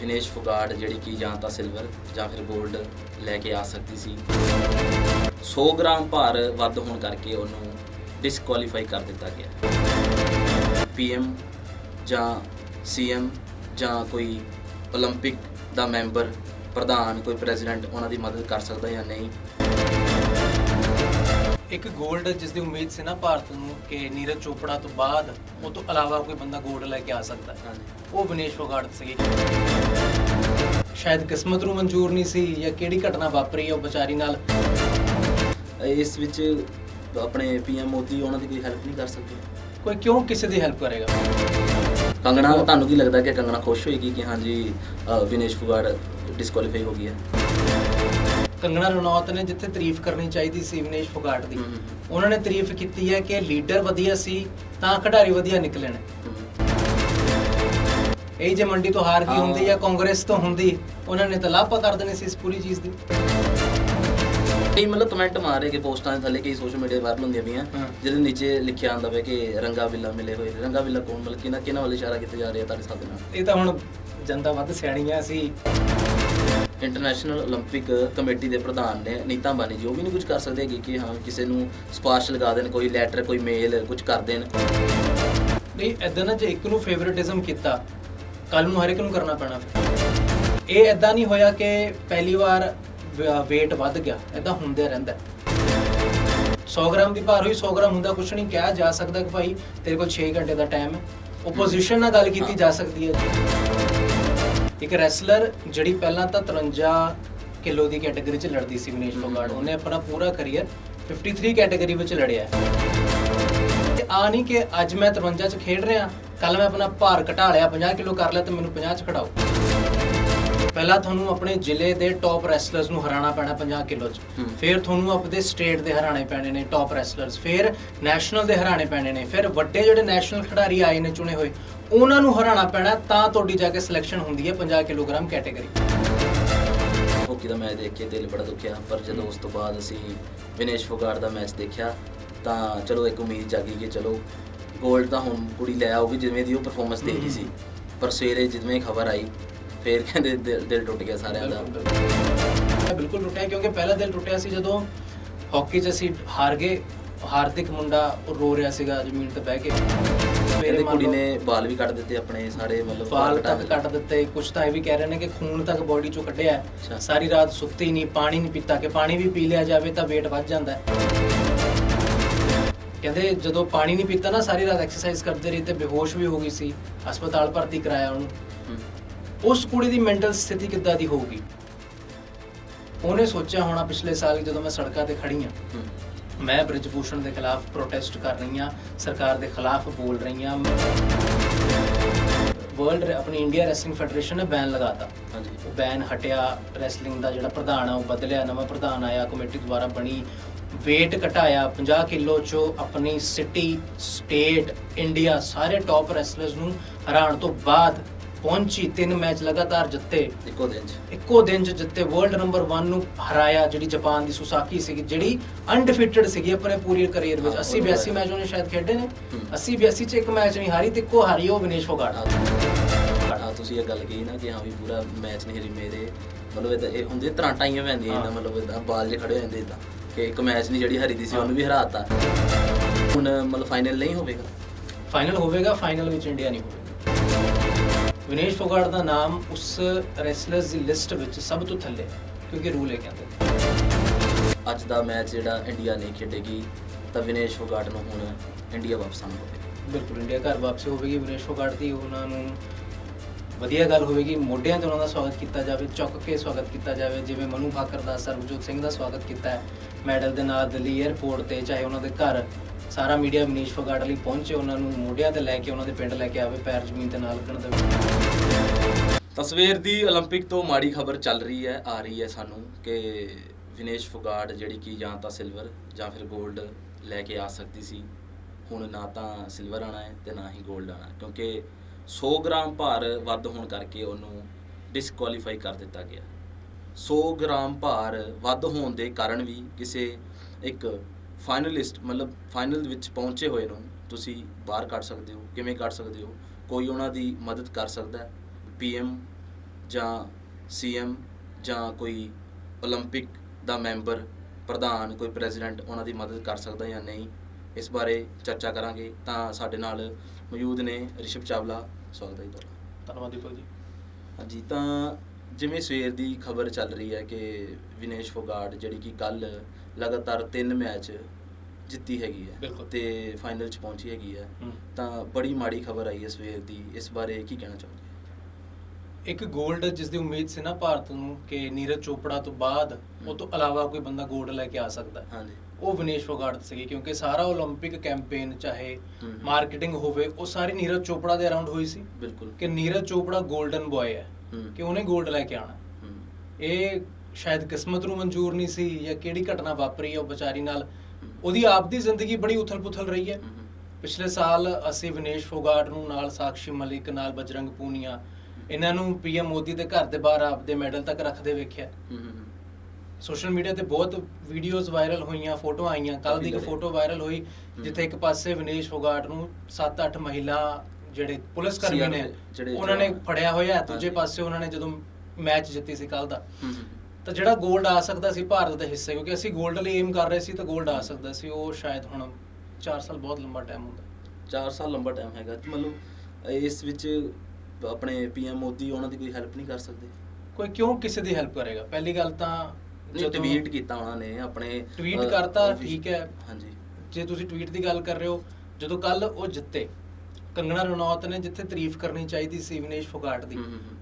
ਵਿਨੇਸ਼ ਫੁਗਾੜ ਜਿਹੜੀ ਕਿ ਜਾਂ ਤਾਂ ਸਿਲਵਰ ਜਾਂ ਫਿਰ 골ਡ ਲੈ ਕੇ ਆ ਸਕਦੀ ਸੀ। 100 ਗ੍ਰਾਮ ਭਾਰ ਵੱਧ ਹੋਣ ਕਰਕੇ ਉਹਨੂੰ ਡਿਸਕੁਆਲੀਫਾਈ ਕਰ ਦਿੱਤਾ ਗਿਆ। ਪੀਐਮ ਜਾਂ ਸੀਐਮ ਜਾਂ ਕੋਈ 올림픽 ਦਾ ਮੈਂਬਰ ਪ੍ਰਧਾਨ, ਕੋਈ ਪ੍ਰੈਜ਼ੀਡੈਂਟ ਉਹਨਾਂ ਦੀ ਮਦਦ ਕਰ ਸਕਦਾ ਜਾਂ ਨਹੀਂ। ਇੱਕ 골ਡ ਜਿਸ ਦੀ ਉਮੀਦ ਸੀ ਨਾ ਭਾਰਤ ਨੂੰ ਕਿ ਨੀਰਜ ਚੋਪੜਾ ਤੋਂ ਬਾਅਦ ਉਹ ਤੋਂ ਇਲਾਵਾ ਕੋਈ ਬੰਦਾ 골ਡ ਲੈ ਕੇ ਆ ਸਕਦਾ ਹੈ। ਉਹ ਵਿਨੇਸ਼ ਫੋਗਾਟ ਸੀਗੀ। ਸ਼ਾਇਦ ਕਿਸਮਤ ਨੂੰ ਮਨਜ਼ੂਰ ਨਹੀਂ ਸੀ ਜਾਂ ਕਿਹੜੀ ਘਟਨਾ ਵਾਪਰੀ ਉਹ ਵਿਚਾਰੀ ਨਾਲ? ਇਸ ਵਿੱਚ ਆਪਣੇ ਪੀਐਮ ਮੋਦੀ ਉਹਨਾਂ ਦੀ ਕੋਈ ਹੈਲਪ ਨਹੀਂ ਕਰ ਸਕਦੇ। ਕੋਈ ਕਿਉਂ ਕਿਸੇ ਦੀ ਹੈਲਪ ਕਰੇਗਾ? ਕੰਗਣਾ ਤੁਹਾਨੂੰ ਕੀ ਲੱਗਦਾ ਕਿ ਕੰਗਣਾ ਖੁਸ਼ ਹੋਏਗੀ ਕਿ ਹਾਂਜੀ ਅ, ਵਿਨੇਸ਼ ਫੁਗਾੜ ਡਿਸਕੁਆਲੀਫਾਈ ਹੋ ਗਈ ਹੈ? ਕੰਗਣਾ ਰਣੌਤ ਨੇ ਜਿੱਥੇ ਤਾਰੀਫ ਕਰਨੀ ਚਾਹੀਦੀ ਸੀ ਵਿਨੇਸ਼ ਫੋਗਾਟ ਦੀ। ਉਹਨਾਂ ਨੇ ਤਾਰੀਫ ਕੀਤੀ ਹੈ ਕਿ ਲੀਡਰ ਵਧੀਆ ਸੀ ਤਾਂ ਖਿਡਾਰੀ ਵਧੀਆ ਨਿਕਲੇ ਨੇ। ਇਹ ਜੇ ਮੰਡੀ ਤੋਂ ਹਾਰ ਗਈ। ਹੁੰਦੀ ਜਾਂ ਕਾਂਗਰਸ ਤੋਂ ਹੁੰਦੀ ਉਹਨਾਂ ਨੇ ਤਾਂ ਲਾਪਾ ਕਰ ਦੇਣੀ ਸੀ ਇਸ ਪੂਰੀ ਚੀਜ਼ ਦੀ। ਕਈ ਮਤਲਬ ਕਮੈਂਟ ਮਾਰੇ ਕਿ ਪੋਸਟਾਂ ਦੇ ਥੱਲੇ ਕਈ ਸੋਸ਼ਲ ਮੀਡੀਆ ਵਾਇਰਲ ਹੁੰਦੀਆਂ ਪਈਆਂ। ਜਿਹਦੇ ਨੀਚੇ ਲਿਖਿਆ ਆਂਦਾ ਵੇ ਕਿ ਰੰਗਾ ਬਿੱਲਾ ਮਿਲੇ ਹੋਏ। ਰੰਗਾ ਬਿੱਲਾ ਕੌਣ? ਮਤਲਬ ਕਿਹਨਾਂ ਕਿਹਨਾਂ ਵੱਲ ਇਸ਼ਾਰਾ ਕੀਤਾ ਜਾ ਰਿਹਾ ਤੁਹਾਡੇ ਸਾਹਮਣੇ ਇਹ ਤਾਂ ਹੁਣ ਜਨਤਾ ਵੱਧ ਸਿਆਣੀ ਆ ਅਸੀਂ ਇੰਟਰਨੈਸ਼ਨਲ 올림픽 ਕਮੇਟੀ ਦੇ ਪ੍ਰਧਾਨ ਨੇ ਨੀਤਾ ਬਾਨੀ ਜੀ ਉਹ ਵੀ ਨਹੀਂ ਕੁਝ ਕਰ ਸਕਦੇ ਹੈਗੇ ਕਿ ਹਾਂ ਕਿਸੇ ਨੂੰ ਸਪਾਰਸ਼ ਲਗਾ ਦੇਣ ਕੋਈ ਲੈਟਰ ਕੋਈ ਮੇਲ ਕੁਝ ਕਰ ਦੇਣ ਨਹੀਂ ਐਦਾਂ ਨਾ ਜੇ ਇੱਕ ਨੂੰ ਫੇਵਰਿਟਿਜ਼ਮ ਕੀਤਾ ਕੱਲ ਨੂੰ ਹਰ ਇੱਕ ਨੂੰ ਕਰਨਾ ਪੈਣਾ ਫਿਰ ਇਹ ਐਦਾਂ ਨਹੀਂ ਹੋਇਆ ਕਿ ਪਹਿਲੀ ਵਾਰ weight ਵੱਧ ਗਿਆ ਐਦਾਂ ਹੁੰਦੇ ਰਹਿੰਦਾ ਹੈ। 100 ਗ੍ਰਾਮ ਦੀ ਭਾਰ ਹੋਈ 100 ਗ੍ਰਾਮ ਹੁੰਦਾ ਕੁਝ ਨਹੀਂ ਕਿਹਾ ਜਾ ਸਕਦਾ ਕਿ ਭਾਈ ਤੇਰੇ ਕੋਲ 6 ਘੰਟੇ ਦਾ ਟਾਈਮ ਹੈ ਓਪੋਜੀਸ਼ਨ ਨਾਲ ਗੱਲ ਕੀਤੀ ਜਾ ਸਕਦੀ ਹੈ ਇੱਕ ਰੈਸਲਰ ਜਿਹੜੀ ਪਹਿਲਾਂ ਤਾਂ 53 ਕਿਲੋ ਦੀ ਕੈਟਾਗਰੀ 'ਚ ਲੜਦੀ ਸੀ ਵਿਨੇਸ਼ ਫੋਗਾਟ ਉਹਨੇ ਆਪਣਾ ਪੂਰਾ ਕੈਰੀਅਰ 53 ਕੈਟਾਗਰੀ ਵਿੱਚ ਲੜਿਆ ਹੈ। ਤੇ ਆ ਨਹੀਂ ਕਿ ਅੱਜ ਮੈਂ 53 ਚ ਖੇਡ ਰਿਹਾ ਕੱਲ ਮੈਂ ਆਪਣਾ ਭਾਰ ਘਟਾ ਲਿਆ 50 ਕਿਲੋ ਕਰ ਲਿਆ ਤੇ ਮੈਨੂੰ 50 ਚ ਖੜਾਓ ਪਹਿਲਾਂ ਤੁਹਾਨੂੰ ਆਪਣੇ ਜ਼ਿਲ੍ਹੇ ਦੇ ਟੌਪ ਰੈਸਲਰਸ ਨੂੰ ਹਰਾਉਣਾ ਪੈਣਾ 50 ਕਿਲੋ ਚ। ਫਿਰ ਤੁਹਾਨੂੰ ਆਪਣੇ ਸਟੇਟ ਦੇ ਹਰਾਣੇ ਪੈਣੇ ਨੇ ਟੌਪ ਰੈਸਲਰਸ ਫਿਰ ਨੈਸ਼ਨਲ ਦੇ ਹਰਾਣੇ ਪੈਣੇ ਨੇ ਫਿਰ ਵੱਡੇ ਜਿਹੜੇ ਨੈਸ਼ਨਲ ਖਿਡਾਰੀ ਆਏ ਨੇ ਚੁਣੇ ਹੋਏ ਉਹਨਾਂ ਨੂੰ ਹਰਾਣਾ ਪੈਣਾ ਤਾਂ ਤੁਹਾਡੀ ਜਾ ਕੇ ਸਿਲੈਕਸ਼ਨ ਹੁੰਦੀ ਹੈ 50 ਕਿਲੋਗ੍ਰਾਮ ਕੈਟਾਗਰੀ ਹਾਕੀ ਦਾ ਮੈਚ ਦੇਖ ਕੇ ਦਿਲ ਬੜਾ ਦੁਖਿਆ ਪਰ ਜਦੋਂ ਉਸ ਤੋਂ ਬਾਅਦ ਅਸੀਂ ਵਿਨੇਸ਼ ਫੋਗਾਟ ਦਾ ਮੈਚ ਦੇਖਿਆ ਤਾਂ ਚਲੋ ਇੱਕ ਉਮੀਦ ਜਾਗੀ ਕਿ ਚਲੋ 골ਡ ਤਾਂ ਹੁਣ ਕੁੜੀ ਲੈ ਆਊਗੀ ਜਿਵੇਂ ਦੀ ਉਹ ਪਰਫਾਰਮੈਂਸ ਦੇ ਰਹੀ ਸੀ। ਪਰ ਸਵੇਰੇ ਜਿਵੇਂ ਖਬਰ ਆਈ ਫੇਰ ਕਹਿੰਦੇ ਦਿਲ ਟੁੱਟ ਗਿਆ ਸਾਰਿਆਂ ਦਾ। ਮੈਂ ਬਿਲਕੁਲ ਟੁੱਟਿਆ ਕਿਉਂਕਿ ਪਹਿਲਾ ਦਿਲ ਟੁੱਟਿਆ ਸੀ ਜਦੋਂ ਹਾਕੀ 'ਚ ਅਸੀਂ ਹਾਰ ਗਏ ਹਾਰਦਿਕ ਮੁੰਡਾ ਉਹ ਰੋ ਰਿਹਾ ਸੀਗਾ ਜ਼ਮੀਨ ਤੇ ਬਹਿ ਕੇ। ਕਹਿੰਦੇ ਕੁੜੀ ਨੇ ਵਾਲ ਵੀ ਕੱਟ ਦਿੱਤੇ ਆਪਣੇ ਸਾਰੇ ਮਤਲਬ ਵਾਲ ਤੱਕ ਕੱਟ ਦਿੱਤੇ। ਕੁਝ ਤਾਂ ਇਹ ਵੀ ਕਹਿ ਰਹੇ ਨੇ ਕਿ ਖੂਨ ਤੱਕ ਬੋਡੀ ਚੋਂ ਕੱਢਿਆ। ਸਾਰੀ ਰਾਤ ਸੁੱਤੀ ਨਹੀਂ ਪਾਣੀ ਨਹੀਂ ਪੀਤਾ ਕਿ ਪਾਣੀ ਵੀ ਪੀ ਲਿਆ ਜਾਵੇ ਤਾਂ weight ਵੱਧ ਜਾਂਦਾ ਹੈ। ਕਹਿੰਦੇ ਜਦੋਂ ਪਾਣੀ ਨਹੀਂ ਪੀਤਾ ਨਾ ਸਾਰੀ ਰਾਤ ਐਕਸਰਸਾਈਜ਼ ਕਰਦੇ ਰਹੀ ਤੇ ਬੇਹੋਸ਼ ਵੀ ਹੋ ਗਈ ਸੀ। ਹਸਪਤਾਲ ਭਰਤੀ ਕਰਾਇਆ ਉਹਨੂੰ। ਉਸ ਕੁੜੀ ਦੀ ਮੈਂਟਲ ਸਥਿਤੀ ਕਿੱਦਾਂ ਦੀ ਹੋਊਗੀ? ਉਹਨੇ ਸੋਚਿਆ ਹੋਣਾ ਪਿਛਲੇ ਸਾਲ ਜਦੋਂ ਮੈਂ ਸੜਕਾਂ ਤੇ ਖੜੀ ਹਮ, ਮੈਂ ਬ੍ਰਿਜਭੂਸ਼ਣ ਦੇ ਖਿਲਾਫ ਪ੍ਰੋਟੈਸਟ ਕਰ ਰਹੀ ਹਾਂ ਸਰਕਾਰ ਦੇ ਖਿਲਾਫ ਬੋਲ ਰਹੀ ਹਾਂ। ਵਰਲਡ ਆਪਣੀ ਇੰਡੀਆ ਰੈਸਲਿੰਗ ਫੈਡਰੇਸ਼ਨ ਨੇ ਬੈਨ ਲਗਾਤਾ। ਹਾਂਜੀ। ਉਹ ਬੈਨ ਹਟਿਆ ਰੈਸਲਿੰਗ ਦਾ ਜਿਹੜਾ ਪ੍ਰਧਾਨ ਆ ਉਹ ਬਦਲਿਆ ਨਵਾਂ ਪ੍ਰਧਾਨ ਆਇਆ ਕਮੇਟੀ ਦੁਆਰਾ ਬਣੀ। Weight ਘਟਾਇਆ 50 ਕਿਲੋ ਚੋਂ ਆਪਣੀ ਸਿਟੀ ਸਟੇਟ ਇੰਡੀਆ ਸਾਰੇ ਟੌਪ ਰੈਸਲਰਸ ਨੂੰ ਹਰਾਉਣ ਤੋਂ ਬਾਅਦ ਪਹੁੰਚੀ ਤਿੰਨ ਮੈਚ ਲਗਾਤਾਰ ਜਿੱਤੇ। ਇੱਕੋ ਦਿਨ ਚ। ਇੱਕੋ ਦਿਨ 'ਚ ਜਿੱਤੇ। ਵਰਲਡ ਨੰਬਰ 1 ਨੂੰ ਹਰਾਇਆ ਜਿਹੜੀ ਜਾਪਾਨ ਦੀ ਸੁਸਾਕੀ ਸੀਗੀ ਜਿਹੜੀ ਅਨਡਿਫੀਟਡ ਸੀਗੀ ਆਪਣੇ ਪੂਰੇ ਕੈਰੀਅਰ ਵਿੱਚ। ਹਾਂ, 80 ਉਹਨੂੰ 82 ਮੈਚ ਉਹਨੇ ਸ਼ਾਇਦ ਖੇਡੇ ਨੇ। ਹਮ। 80 82 'ਚ ਇੱਕ ਮੈਚ ਨਹੀਂ ਹਾਰੀ ਤੇ ਇੱਕੋ ਹਾਰੀ ਉਹ ਵਿਨੇਸ਼ ਫੋਗਾਟ। ਆ ਤੁਸੀਂ ਇਹ ਗੱਲ ਕਹੀ ਨਾ ਕਿ ਹਾਂ ਵੀ ਪੂਰਾ ਮੈਚ ਨਹੀਂ ਹਰੀ ਮੇਰੇ। ਮਤਲਬ ਇਹ ਹੁੰਦੇ ਤਰਾਂਟਾਂ ਹੀ ਪੈਂਦੀਆਂ ਹਾਂ। ਇਹਦਾ ਮਤਲਬ ਇਦਾਂ ਬਾਲ ਜੇ ਖੜੇ ਹੋ ਜਾਂਦੇ ਇਦਾਂ ਕਿ ਇੱਕ ਮੈਚ ਨਹੀਂ ਜਿਹੜੀ ਹਰੀ ਦੀ ਸੀ ਉਹਨੂੰ ਵੀ ਹਰਾਤਾ। ਹੁਣ ਮਤਲਬ ਫਾਈਨਲ ਨਹੀਂ ਹੋਵੇਗਾ। ਫਾਈਨਲ ਹੋਵੇਗਾ ਫਾਈਨਲ ਵਿੱਚ ਇੰਡੀਆ ਨਹੀਂ ਹੋਵੇਗਾ। ਵਿਨੇਸ਼ ਫੋਗਾਟ ਦਾ ਨਾਮ ਉਸ ਰੈਸਲਰਸ ਦੀ ਲਿਸਟ ਵਿੱਚ ਸਭ ਤੋਂ ਥੱਲੇ ਹੈ ਕਿਉਂਕਿ ਰੂਲ ਇਹ ਕਹਿੰਦੇ ਅੱਜ ਦਾ ਮੈਚ ਜਿਹੜਾ ਇੰਡੀਆ ਨਹੀਂ ਖੇਡੇਗੀ ਤਾਂ ਵਿਨੇਸ਼ ਫੋਗਾਟ ਨੂੰ ਹੁਣ ਇੰਡੀਆ ਵਾਪਸ ਆਉਣਾ ਪਵੇਗਾ। ਬਿਲਕੁਲ ਇੰਡੀਆ ਘਰ ਵਾਪਸੀ ਹੋਵੇਗੀ ਵਿਨੇਸ਼ ਫੋਗਾਟ ਦੀ ਉਹਨਾਂ ਨੂੰ ਵਧੀਆ ਗੱਲ ਹੋਵੇਗੀ ਮੋਢਿਆਂ ਤੇ ਉਹਨਾਂ ਦਾ ਸਵਾਗਤ ਕੀਤਾ ਜਾਵੇ ਚੁੱਕ ਕੇ ਸਵਾਗਤ ਕੀਤਾ ਜਾਵੇ ਜਿਵੇਂ ਮਨੂ ਭਾਕਰ ਦਾ ਸਰਬਜੋਤ ਸਿੰਘ ਦਾ ਸਵਾਗਤ ਕੀਤਾ ਹੈ ਮੈਡਲ ਦੇ ਨਾਲ ਦਿੱਲੀ 에ਅਰਪੋਰਟ ਤੇ ਚਾਹੇ ਉਹਨਾਂ ਦੇ ਘਰ ਸਾਰਾ ਮੀਡੀਆ ਮਨੀਸ਼ ਫਗਾੜ ਲਈ ਪਹੁੰਚੇ, ਉਹਨਾਂ ਨੂੰ ਮੋਢਿਆਂ ਤੇ ਲੈ ਕੇ, ਉਹਨਾਂ ਦੇ ਪਿੰਡ ਲੈ ਕੇ ਆਵੇ, ਪੈਰ ਜ਼ਮੀਨ ਤੇ ਨਾਲ ਲੱਗਣ ਦੇ ਤਸਵੀਰ ਦੀ 올림픽 ਤੋਂ ਮਾੜੀ ਖਬਰ ਚੱਲ ਰਹੀ ਹੈ, ਆ ਰਹੀ ਹੈ ਸਾਨੂੰ ਕਿ ਵਿਨੇਸ਼ ਫੁਗਾੜ ਜਿਹੜੀ ਕਿ ਜਾਂ ਤਾਂ ਸਿਲਵਰ ਜਾਂ ਫਿਰ 골ਡ ਲੈ ਕੇ ਆ ਸਕਦੀ ਸੀ। ਹੁਣ ਨਾ ਤਾਂ ਸਿਲਵਰ ਆਣਾ ਹੈ ਤੇ ਨਾ ਹੀ 골ਡ ਆਣਾ ਕਿਉਂਕਿ 100 ਗ੍ਰਾਮ ਭਾਰ ਵੱਧ ਹੋਣ ਕਰਕੇ ਉਹਨੂੰ ਡਿਸਕੁਆਲੀਫਾਈ ਕਰ ਦਿੱਤਾ ਗਿਆ। 100 ਗ੍ਰਾਮ ਭਾਰ ਵੱਧ ਹੋਣ ਦੇ ਕਾਰਨ ਵੀ ਕਿਸੇ ਇੱਕ ਫਾਈਨਲਿਸਟ ਮਤਲਬ ਫਾਈਨਲ ਵਿੱਚ ਪਹੁੰਚੇ ਹੋਏ ਨੂੰ ਤੁਸੀਂ ਬਾਹਰ ਕੱਢ ਸਕਦੇ ਹੋ ਕਿਵੇਂ ਕੱਢ ਸਕਦੇ ਹੋ ਕੋਈ ਉਹਨਾਂ ਦੀ ਮਦਦ ਕਰ ਸਕਦਾ ਹੈ ਪੀਐਮ ਜਾਂ ਸੀਐਮ ਜਾਂ ਕੋਈ 올림픽 ਦਾ ਮੈਂਬਰ ਪ੍ਰਧਾਨ ਕੋਈ ਪ੍ਰੈਜ਼ੀਡੈਂਟ ਉਹਨਾਂ ਦੀ ਮਦਦ ਕਰ ਸਕਦਾ ਜਾਂ ਨਹੀਂ ਇਸ ਬਾਰੇ ਚਰਚਾ ਕਰਾਂਗੇ ਤਾਂ ਸਾਡੇ ਨਾਲ ਮੌਜੂਦ ਨੇ ਰਿਸ਼ਵ ਚਾਵਲਾ ਸਵਾਗਤ ਹੈ ਜੀ ਤੁਹਾਡਾ ਧੰਨਵਾਦ ਦੀਪਕ ਜੀ ਹਾਂਜੀ ਤਾਂ ਜਿਵੇਂ ਸਵੇਰ ਦੀ ਖਬਰ ਚੱਲ ਰਹੀ ਹੈ ਕਿ ਵਿਨੇਸ਼ ਫੋਗਾਟ ਜਿਹੜੀ ਕਿ ਕੱਲ ਲਗਾਤਾਰ ਤਿੰਨ ਮੈਚ ਜਿੱਤੀ ਹੈਗੀ ਹੈ ਬਿਲਕੁਲ। ਤੇ ਫਾਈਨਲ 'ਚ ਪਹੁੰਚੀ ਹੈਗੀ ਹੈ। ਤਾਂ ਬੜੀ ਮਾੜੀ ਖਬਰ ਆਈ ਹੈ ਸਵੇਰ ਦੀ। ਇਸ ਬਾਰੇ ਕੀ ਕਹਿਣਾ ਚਾਹੋਗੇ? ਇੱਕ 골ਡ ਜਿਸ ਦੀ ਉਮੀਦ ਸੀ ਨਾ ਭਾਰਤ ਨੂੰ ਕਿ ਨੀਰਜ ਚੋਪੜਾ ਤੋਂ ਬਾਅਦ ਉਹ ਤੋਂ ਇਲਾਵਾ ਕੋਈ ਬੰਦਾ 골ਡ ਲੈ ਕੇ ਆ ਸਕਦਾ ਹਾਂਜੀ। ਉਹ ਵਿਨੇਸ਼ ਫੋਗਾਟ ਸੀਗੇ ਕਿਉਂਕਿ ਸਾਰਾ 올림픽 ਕੈਂਪੇਨ ਚਾਹੇ ਮਾਰਕੀਟਿੰਗ ਹੋਵੇ ਉਹ ਸਾਰੀ ਨੀਰਜ ਚੋਪੜਾ ਦੇ ਅਰਾਊਂਡ ਹੋਈ ਸੀ ਬਿਲਕੁਲ। ਕਿ ਨੀਰਜ ਚੋਪੜਾ 골ਡਨ ਬॉय ਹੈ। ਕਿ ਉਹਨੇ 골ਡ ਲੈ ਕੇ ਆਣਾ ਇਹ ਸ਼ਾਇਦ ਕਿਸਮਤ ਨੂੰ ਮਨਜ਼ੂਰ ਨਹੀਂ ਸੀ ਜਾਂ ਕਿਹੜੀ ਘਟਨਾ ਵਾਪਰੀ ਹੈ ਉਹ ਵਿਚਾਰੀ ਨਾਲ। ਉਹਦੀ ਆਪਦੀ ਜ਼ਿੰਦਗੀ ਬੜੀ ਉਥਲ-ਪੁਥਲ ਰਹੀ ਹੈ। ਪਿਛਲੇ ਸਾਲ ਅਸੀਂ ਵਿਨੇਸ਼ ਫੋਗਾਟ ਨੂੰ ਨਾਲ ਸਾਕਸ਼ੀ ਮਲਿਕ ਨਾਲ ਬਜਰੰਗ ਪੂਨੀਆ ਇਹਨਾਂ ਨੂੰ ਪੀਐਮ ਮੋਦੀ ਦੇ ਘਰ ਦੇ ਬਾਹਰ ਆਪਦੇ ਮੈਡਲ ਤੱਕ ਰੱਖਦੇ ਵੇਖਿਆ। ਸੋਸ਼ਲ ਮੀਡੀਆ ਤੇ ਬਹੁਤ ਵੀਡੀਓਜ਼ ਵਾਇਰਲ ਹੋਈਆਂ ਫੋਟੋਆਂ ਆਈਆਂ। ਕੱਲ ਦੀ ਇੱਕ ਫੋਟੋ ਵਾਇਰਲ ਹੋਈ ਜਿੱਥੇ ਇੱਕ ਪਾਸੇ ਵਿਨੇਸ਼ ਫੋਗਾਟ ਨੂੰ 7-8 ਮਹਿਲਾ ਜਿਹੜੇ ਪੁਲਿਸ ਕਰਮੀ ਨੇ ਉਹਨਾਂ ਨੇ। ਫੜਿਆ ਹੋਇਆ ਹੈ। ਦੂਜੇ। ਪਾਸੇ ਉਹਨਾਂ ਨੇ ਜਦੋਂ ਮੈਚ ਜਿੱਤੀ ਸੀ ਕੱਲ ਦਾ। ਤਾਂ ਜਿਹੜਾ ਗੋਲਡ ਆ ਸਕਦਾ ਸੀ ਭਾਰਤ ਦਾ ਹਿੱਸਾ ਕਿਉਂਕਿ ਅਸੀਂ ਗੋਲਡ ਲਈ ਏਮ ਕਰ ਰਹੇ ਸੀ ਤਾਂ 골ਡ ਆ ਸਕਦਾ ਸੀ ਉਹ ਸ਼ਾਇਦ ਹੁਣ 4 ਸਾਲ ਬਹੁਤ ਲੰਬਾ ਟਾਈਮ ਹੁੰਦਾ। 4 ਸਾਲ ਲੰਬਾ ਟਾਈਮ ਹੈਗਾ। ਤੇ ਮਤਲਬ ਇਸ ਵਿੱਚ ਆਪਣੇ ਪੀਐਮ ਮੋਦੀ ਉਹਨਾਂ ਦੀ ਕੋਈ ਹੈਲਪ ਨਹੀਂ ਕਰ ਸਕਦੇ? ਕੋਈ ਕਿਉਂ ਕਿਸੇ ਦੀ ਹੈਲਪ ਕਰੇਗਾ? ਪਹਿਲੀ ਗੱਲ ਤਾਂ ਜੋ ਟਵੀਟ ਕੀਤਾ ਉਹਨਾਂ ਨੇ ਆਪਣੇ ਟਵੀਟ ਕਰਤਾ ਠੀਕ ਹੈ। ਹਾਂਜੀ। ਜੇ ਤੁਸੀਂ ਟਵੀਟ ਦੀ ਗੱਲ ਕਰ ਰਹੇ ਹੋ ਜਦੋਂ ਕੱਲ ਉਹ ਜਿੱਤੇ ਕੰਗਣਾ ਰਣੌਤ ਨੇ ਜਿੱਥੇ ਤਾਰੀਫ ਕਰਨੀ ਚਾਹੀਦੀ ਸੀ ਵਿਨੇਸ਼ ਫੋਗਾਟ ਦੀ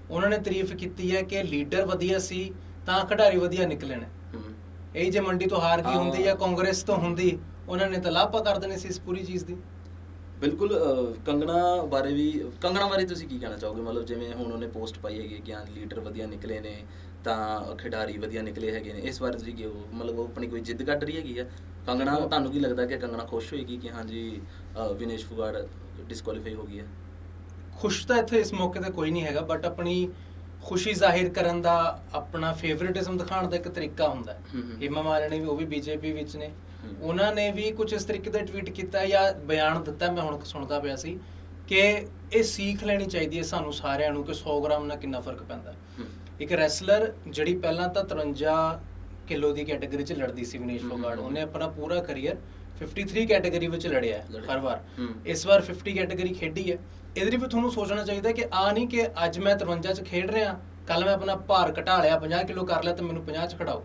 ਉਹਨਾਂ ਨੇ ਤਾਰੀਫ ਕੀਤੀ ਹੈ ਕਿ ਲੀਡਰ ਵਧੀਆ ਸੀ ਤਾਂ ਖਿਡਾਰੀ ਵਧੀਆ ਨਿਕਲੇ ਨੇ। ਹਮ। ਇਹ ਜੇ ਮੰਡੀ ਤੋਂ ਹਾਰ ਗਈ। ਹੁੰਦੀ ਜਾਂ ਕਾਂਗਰਸ ਤੋਂ ਹੁੰਦੀ ਉਹਨਾਂ ਨੇ ਤਾਂ ਲਾਪਾ ਕਰ ਦੇਣੀ ਸੀ ਇਸ ਪੂਰੀ ਚੀਜ਼ ਦੀ। ਬਿਲਕੁਲ ਕੰਗਣਾ ਬਾਰੇ ਵੀ ਕੰਗਣਾ ਬਾਰੇ ਤੁਸੀਂ ਕੀ ਕਹਿਣਾ ਚਾਹੋਗੇ? ਮਤਲਬ ਜਿਵੇਂ ਹੁਣ ਉਹਨੇ ਪੋਸਟ ਪਾਈ ਹੈਗੀ ਕਿ ਹਾਂ ਲੀਡਰ ਵਧੀਆ ਨਿਕਲੇ ਨੇ ਤਾਂ ਖਿਡਾਰੀ ਵਧੀਆ ਨਿਕਲੇ ਹੈਗੇ ਨੇ। ਇਸ ਬਾਰੇ ਤੁਸੀਂ ਕੀ ਮਤਲਬ ਉਹ ਆਪਣੀ ਕੋਈ ਜਿੱਦ ਕੱਢ ਰਹੀ ਹੈਗੀ ਆ? ਕੰਗਣਾ ਤੁਹਾਨੂੰ ਕੀ ਲੱਗਦਾ ਕਿ ਕੰਗਣਾ ਖੁਸ਼ ਹੋਏਗੀ ਕਿ ਹਾਂਜੀ ਵਿਨੇਸ਼ ਫੁਗਾੜ ਡਿਸਕੁਆਲੀਫਾਈ ਹੋ ਗਈ ਹੈ? ਖੁਸ਼ ਤਾਂ ਇੱਥੇ ਇਸ ਮੌਕੇ ਤੇ ਕੋਈ ਨਹੀਂ ਹੈਗਾ ਬਟ ਆਪਣੀ ਖੁਸ਼ੀ ਜ਼ਾਹਿਰ ਕਰਨ ਦਾ ਆਪਣਾ ਫੇਵਰਿਟਿਜ਼ਮ ਦਿਖਾਉਣ ਦਾ ਇੱਕ ਤਰੀਕਾ ਹੁੰਦਾ ਹੈ ਹਮ ਮਾਲਿਨੀ ਵੀ ਉਹ ਵੀ ਬੀਜੇਪੀ ਵਿੱਚ ਨੇ। ਉਹਨਾਂ ਨੇ ਵੀ ਕੁਝ ਇਸ ਤਰੀਕੇ ਦਾ ਟਵੀਟ ਕੀਤਾ ਜਾਂ ਬਿਆਨ ਦਿੱਤਾ ਮੈਂ ਹੁਣ ਸੁਣਦਾ ਪਿਆ ਸੀ ਕਿ ਇਹ ਸੀਖ ਲੈਣੀ ਚਾਹੀਦੀ ਹੈ ਸਾਨੂੰ ਸਾਰਿਆਂ ਨੂੰ ਕਿ 100 ਗ੍ਰਾਮ ਨਾਲ ਕਿੰਨਾ ਫ਼ਰਕ ਪੈਂਦਾ ਇੱਕ ਰੈਸਲਰ ਜਿਹੜੀ ਪਹਿਲਾਂ ਤਾਂ 53 ਕਿਲੋ ਦੀ ਕੈਟਾਗਰੀ 'ਚ ਲੜਦੀ ਸੀ ਵਿਨੇਸ਼ ਹਮ। ਉਹਨੇ ਆਪਣਾ ਪੂਰਾ ਕੈਰੀਅਰ 53 ਕੈਟਾਗਰੀ ਵਿੱਚ ਲੜਿਆ। ਹਰ ਵਾਰ। ਇਸ ਵਾਰ 50 ਕੈਟਾਗਰੀ ਖੇਡੀ ਹੈ ਇਹਦੇ ਲਈ ਵੀ ਤੁਹਾਨੂੰ ਸੋਚਣਾ ਚਾਹੀਦਾ ਕਿ ਆ ਨਹੀਂ ਕਿ ਅੱਜ ਮੈਂ 53 'ਚ ਖੇਡ ਰਿਹਾ ਕੱਲ ਮੈਂ ਆਪਣਾ ਭਾਰ ਘਟਾ ਲਿਆ 50 ਕਿਲੋ ਕਰ ਲਿਆ ਤਾਂ ਮੈਨੂੰ 50 'ਚ ਖੜਾਓ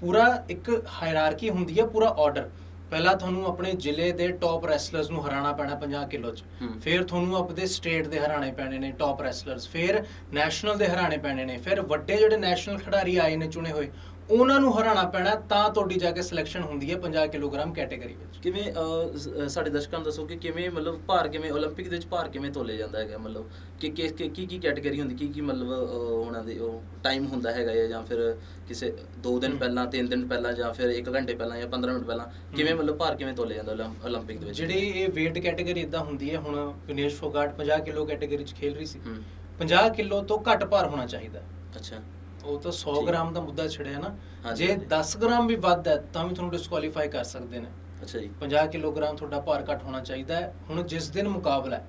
ਪੂਰਾ ਇੱਕ ਹਾਇਰਾਰਕੀ ਹੁੰਦੀ ਹੈ ਪੂਰਾ ਆਰਡਰ ਪਹਿਲਾਂ ਤੁਹਾਨੂੰ ਆਪਣੇ ਜ਼ਿਲ੍ਹੇ ਦੇ ਟੌਪ ਰੈਸਲਰਸ ਨੂੰ ਹਰਾਉਣਾ ਪੈਣਾ 50 ਕਿਲੋ 'ਚ। ਫਿਰ ਤੁਹਾਨੂੰ ਆਪਣੇ ਸਟੇਟ ਦੇ ਹਰਾਣੇ ਪੈਣੇ ਨੇ ਟੌਪ ਰੈਸਲਰਸ ਫਿਰ ਨੈਸ਼ਨਲ ਦੇ ਹਰਾਣੇ ਪੈਣੇ ਨੇ। ਫਿਰ ਵੱਡੇ ਜਿਹੜੇ ਨੈਸ਼ਨਲ ਖਿਡਾਰੀ ਆਏ ਨੇ ਚੁਣੇ ਹੋਏ ਉਹਨਾਂ ਨੂੰ ਹਰਾਣਾ ਪੈਣਾ ਤਾਂ ਤੁਹਾਡੀ ਜਾ ਕੇ ਸਿਲੈਕਸ਼ਨ ਹੁੰਦੀ ਹੈ 50 ਕਿਲੋਗ੍ਰਾਮ ਕੈਟਾਗਰੀ ਵਿੱਚ ਕਿਵੇਂ ਅ, ਸ- ਅ, ਸਾਡੇ ਦਰਸ਼ਕਾਂ ਨੂੰ ਦੱਸੋ ਕਿ ਕਿਵੇਂ ਮਤਲਬ ਭਾਰ ਕਿਵੇਂ 올림픽 ਦੇ ਵਿੱਚ ਭਾਰ ਕਿਵੇਂ ਤੋਲੇ ਜਾਂਦਾ ਹੈਗਾ ਮਤਲਬ ਕਿ ਕਿ ਕਿ- ਕੀ ਕੀ ਕੈਟਾਗਰੀ ਹੁੰਦੀ ਕੀ ਕੀ ਮਤਲਬ ਅ, ਉਹਨਾਂ ਦੇ ਉਹ ਟਾਈਮ ਹੁੰਦਾ ਹੈਗਾ ਹੈ ਜਾਂ ਫਿਰ ਕਿਸੇ 2 ਦਿਨ ਹਮ। ਪਹਿਲਾਂ 3 ਦਿਨ ਪਹਿਲਾਂ ਜਾਂ ਫਿਰ 1 ਘੰਟੇ ਪਹਿਲਾਂ ਜਾਂ 15 ਮਿੰਟ ਪਹਿਲਾਂ ਕਿਵੇਂ ਹਮ। ਮਤਲਬ ਭਾਰ ਕਿਵੇਂ ਤੋਲੇ ਜਾਂਦਾ 올림픽 ਦੇ ਵਿੱਚ ਜਿਹੜੀ ਇਹ weight ਕੈਟਾਗਰੀ ਇਦਾਂ ਹੁੰਦੀ ਹੈ ਹੁਣ ਵਿਨੇਸ਼ ਫੋਗਾਟ 50 ਕਿਲੋ ਕੈਟਾਗਰੀ 'ਚ ਖੇਲ ਰਹੀ ਸੀ ਹਮ, 50 ਕਿਲੋ ਤੋਂ ਘੱਟ ਭਾਰ ਹੋਣਾ ਚਾਹੀਦਾ ਅੱਛਾ ਉਹ ਤਾਂ 100 ਠੀਕ। ਗ੍ਰਾਮ ਦਾ ਮੁੱਦਾ ਛਿੜਿਆ ਨਾ। ਜੇ ਹਾਂਜੀ। 10 ਗ੍ਰਾਮ ਵੀ ਵੱਧ ਹੈ ਤਾਂ ਵੀ ਤੁਹਾਨੂੰ ਡਿਸਕੁਆਲੀਫਾਈ ਕਰ ਸਕਦੇ ਨੇ। ਅੱਛਾ ਜੀ। 50 ਕਿਲੋਗ੍ਰਾਮ ਤੁਹਾਡਾ ਭਾਰ ਘੱਟ ਹੋਣਾ ਚਾਹੀਦਾ ਹੈ। ਹੁਣ ਜਿਸ ਦਿਨ ਮੁਕਾਬਲਾ ਹੈ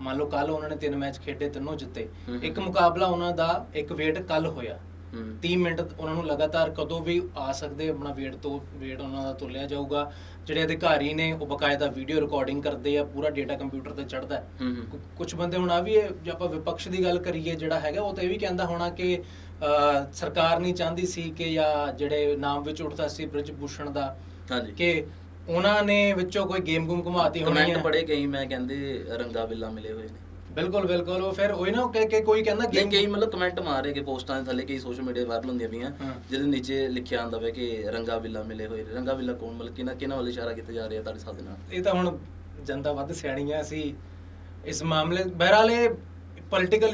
ਮੰਨ ਲਓ ਕੱਲ ਉਹਨਾਂ ਨੇ ਤਿੰਨ ਮੈਚ ਖੇਡੇ ਤਿੰਨੋਂ ਜਿੱਤੇ। ਇੱਕ ਮੁਕਾਬਲਾ ਉਹਨਾਂ ਦਾ ਇੱਕ weight ਕੱਲ ਹੋਇਆ। ਹਮ, 30 ਮਿੰਟ ਉਹਨਾਂ ਨੂੰ ਲਗਾਤਾਰ ਕਦੋਂ ਵੀ ਆ ਸਕਦੇ ਆਪਣਾ weight ਤੋਂ weight ਉਹਨਾਂ ਦਾ ਤੋਲਿਆ ਜਾਊਗਾ। ਜਿਹੜੇ ਅਧਿਕਾਰੀ ਨੇ ਉਹ ਬਕਾਇਦਾ ਵੀਡੀਓ ਰਿਕਾਰਡਿੰਗ ਕਰਦੇ ਆ ਪੂਰਾ ਡਾਟਾ ਕੰਪਿਊਟਰ ਤੇ ਚੜਦਾ ਹੈ। ਕੁਝ ਬੰਦੇ ਹੁਣ ਆ ਵੀ ਇਹ, ਜੇ ਆਪਾਂ ਵਿਪਕਸ਼ ਦੀ ਗੱਲ ਕਰੀਏ ਜਿਹੜਾ ਹੈਗਾ ਉਹ ਤਾਂ ਇਹ ਵੀ ਕਹਿੰਦਾ ਹੋਣਾ ਕਿ ਸਰਕਾਰ ਨਹੀਂ ਚਾਹੁੰਦੀ ਸੀ ਕਿ ਜਾਂ ਜਿਹੜੇ ਨਾਮ ਵਿੱਚ ਉੱਠਦਾ ਸੀ ਬ੍ਰਿਜ ਭੂਸ਼ਣ ਦਾ ਹਾਂਜੀ। ਕਿ ਉਹਨਾਂ ਨੇ ਵਿੱਚੋਂ ਕੋਈ ਗੇਮ ਗੁੰਮ ਘੁਮਾਤੀ ਹੋਣੀ ਕਮੈਂਟ ਹੈ। ਬੜੇ ਕਈ ਮੈਂ ਕਹਿੰਦੇ ਰੰਗਾ ਬਿੱਲਾ ਮਿਲੇ ਹੋਏ ਨੇ। ਬਿਲਕੁਲ ਬਿਲਕੁਲ। ਉਹ ਫਿਰ ਉਹੀ ਨਾ ਕਿ ਕਿ ਕੋਈ ਕਹਿੰਦਾ ਨਹੀਂ ਕਈ ਮਤਲਬ ਕਮੈਂਟ ਮਾਰ ਰਹੇ ਕਿ ਪੋਸਟਾਂ ਦੇ ਥੱਲੇ ਕਈ ਸੋਸ਼ਲ ਮੀਡੀਆ ਵਾਇਰਲ ਹੁੰਦੀਆਂ ਪਈਆਂ। ਜਿਹਦੇ ਨੀਚੇ ਲਿਖਿਆ ਆਂਦਾ ਵੇ ਕਿ ਰੰਗਾ ਬਿੱਲਾ ਮਿਲੇ ਹੋਏ ਰੰਗਾ ਬਿੱਲਾ ਕੌਣ? ਮਤਲਬ ਕਿਹਨਾਂ ਕਿਹਨਾਂ ਵੱਲ ਇਸ਼ਾਰਾ ਕੀਤਾ ਜਾ ਰਿਹਾ ਤੁਹਾਡੇ ਸਾਥ ਇਹ ਤਾਂ ਹੁਣ ਜਨਤਾ ਵੱਧ ਸਿਆਣੀ ਹੈ ਅਸੀਂ ਇਸ ਮਾਮਲੇ ਬਹਿਰਾਲ ਇਹ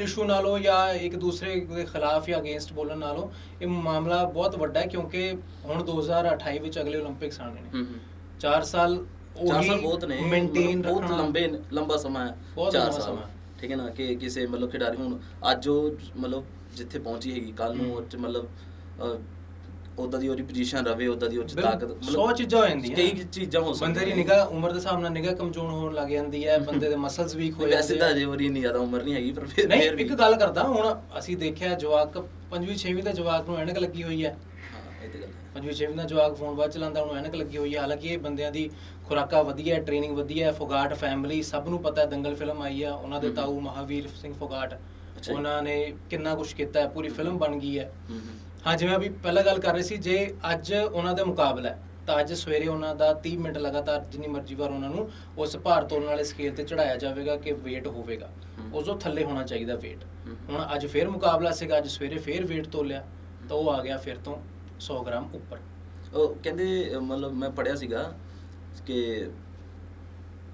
ਇਸ਼ੂ ਨਾਲੋਂ ਜਾਂ ਇੱਕ ਦੂਸਰੇ ਦੇ ਖਿਲਾਫ ਜਾਂ ਅਗੇਂਸਟ ਬੋਲਣ ਨਾਲੋਂ ਇਹ ਮਾਮਲਾ ਬਹੁਤ ਵੱਡਾ ਹੈ ਕਿਉਂਕਿ ਹੁਣ 2028 ਵਿੱਚ ਅਗਲੇ 올림픽ਸ ਆਣੇ ਨੇ। ਹੂੰ ਹੂੰ। 4 ਚਾਰ ਸਾਲ ਬਹੁਤ ਨੇ। ਮੇਨਟੇਨ ਬਹੁਤ ਲੰਬੇ ਲੰਬਾ ਸਮਾਂ ਹੈ। ਬਹੁਤ ਚਾਰ ਸਮਾਂ। ਸਾਲ ਠੀਕ ਹੈ ਨਾ ਕਿ ਕਿਸੇ ਮਤਲਬ ਖਿਡਾਰੀ ਹੁਣ ਅੱਜ ਉਹ ਮਤਲਬ ਜਿੱਥੇ ਪਹੁੰਚੀ ਹੈਗੀ ਕੱਲ ਨੂੰ ਉਹ 'ਚ ਮਤਲਬ ਉਦਾਂ ਦੀ ਉਹਦੀ ਪੋਜੀਸ਼ਨ ਰਵੇ ਉਦਾਂ ਦੀ ਉਹ 'ਚ ਤਾਕਤ 100 ਚੀਜ਼ਾਂ ਹੋ ਜਾਂਦੀਆਂ। ਕਈ ਚੀਜ਼ਾਂ ਹੋ ਬੰਦੇ ਦੀ ਸਕਦੀਆਂ ਨਿਗਾਹ ਉਮਰ ਦੇ ਹਿਸਾਬ ਨਾਲ ਨਿਗਾਹ ਕਮਜ਼ੋਰ ਹੋਣ ਲੱਗ ਜਾਂਦੀ ਹੈ ਬੰਦੇ ਦੇ ਮਸਲਸ ਵੀਕ ਹੋ ਵੈਸੇ ਜਾਂਦੇ ਤਾਂ ਆ। ਅਜੇ ਉਹਦੀ ਇੰਨੀ ਜ਼ਿਆਦਾ ਉਮਰ ਨਹੀਂ ਹੈਗੀ ਪਰ ਫਿਰ ਨਹੀਂ ਇੱਕ ਗੱਲ ਕਰਦਾ ਹੁਣ ਅਸੀਂ ਦੇਖਿਆ ਜਵਾਕ ਪੰਜਵੀਂ ਛੇਵੀਂ ਦਾ ਜਵਾਕ ਨੂੰ ਐਨਕ ਲੱਗੀ ਹੋਈ ਹੈ। ਹਾਂ ਇਹ ਤੇ ਗੱਲ ਹੈ। ਪੰਜਵੀਂ ਛੇਵੀਂ ਦਾ ਜਵਾਕ ਫੋਨ ਬਾਅਦ ਚਲਾਉਂਦਾ ਉਹਨੂੰ ਐਨਕ ਲੱਗੀ ਹੋਈ ਹੈ। ਹਾਲਾਂਕਿ ਇਹ ਬੰਦਿਆਂ ਦੀ ਖੁਰਾਕਾਂ ਵਧੀਆ ਹੈ ਟ੍ਰੇਨਿੰਗ ਵਧੀਆ ਹੈ ਫੋਗਾਟ ਫੈਮਿਲੀ ਸਭ ਨੂੰ ਪਤਾ ਹੈ ਦੰਗਲ ਫਿਲਮ ਆਈ ਹੈ ਉਹਨਾਂ ਦੇ। ਤਾਊ ਮਹਾਵੀਰ ਸਿੰਘ ਫੋਗਾਟ। ਉਹਨਾਂ ਨੇ ਕਿੰਨਾ ਕੁਝ ਕੀਤਾ ਹੈ ਪੂਰੀ ਫਿਲਮ ਬਣ ਗਈ ਹੈ ਹੂੰ ਜਿਵੇਂ ਅਭੀ ਪਹਿਲਾਂ ਗੱਲ ਕਰ ਰਹੇ ਸੀ ਜੇ ਅੱਜ ਉਹਨਾਂ ਦਾ ਮੁਕਾਬਲਾ ਹੈ ਤਾਂ ਅੱਜ ਸਵੇਰੇ ਉਹਨਾਂ ਦਾ 30 ਮਿੰਟ ਲਗਾਤਾਰ ਜਿੰਨੀ ਮਰਜ਼ੀ ਵਾਰ ਉਹਨਾਂ ਨੂੰ ਉਸ ਭਾਰ ਤੋਲਣ ਵਾਲੇ ਸਕੇਲ ਤੇ ਚੜਾਇਆ ਜਾਵੇਗਾ ਕਿ weight ਹੋਵੇਗਾ। ਉਸ ਤੋਂ ਥੱਲੇ ਹੋਣਾ ਚਾਹੀਦਾ weight। ਹੁਣ ਅੱਜ ਫੇਰ ਮੁਕਾਬਲਾ ਸੀਗਾ ਅੱਜ ਸਵੇਰੇ ਫੇਰ weight ਤੋਲਿਆ ਤਾਂ ਉਹ ਆ ਗਿਆ ਫਿਰ ਤੋਂ 100 ਗ੍ਰਾਮ ਉੱਪਰ ਉਹ ਕਹਿੰਦੇ ਮਤਲਬ ਮੈਂ ਪੜਿਆ ਸੀਗਾ ਕਿ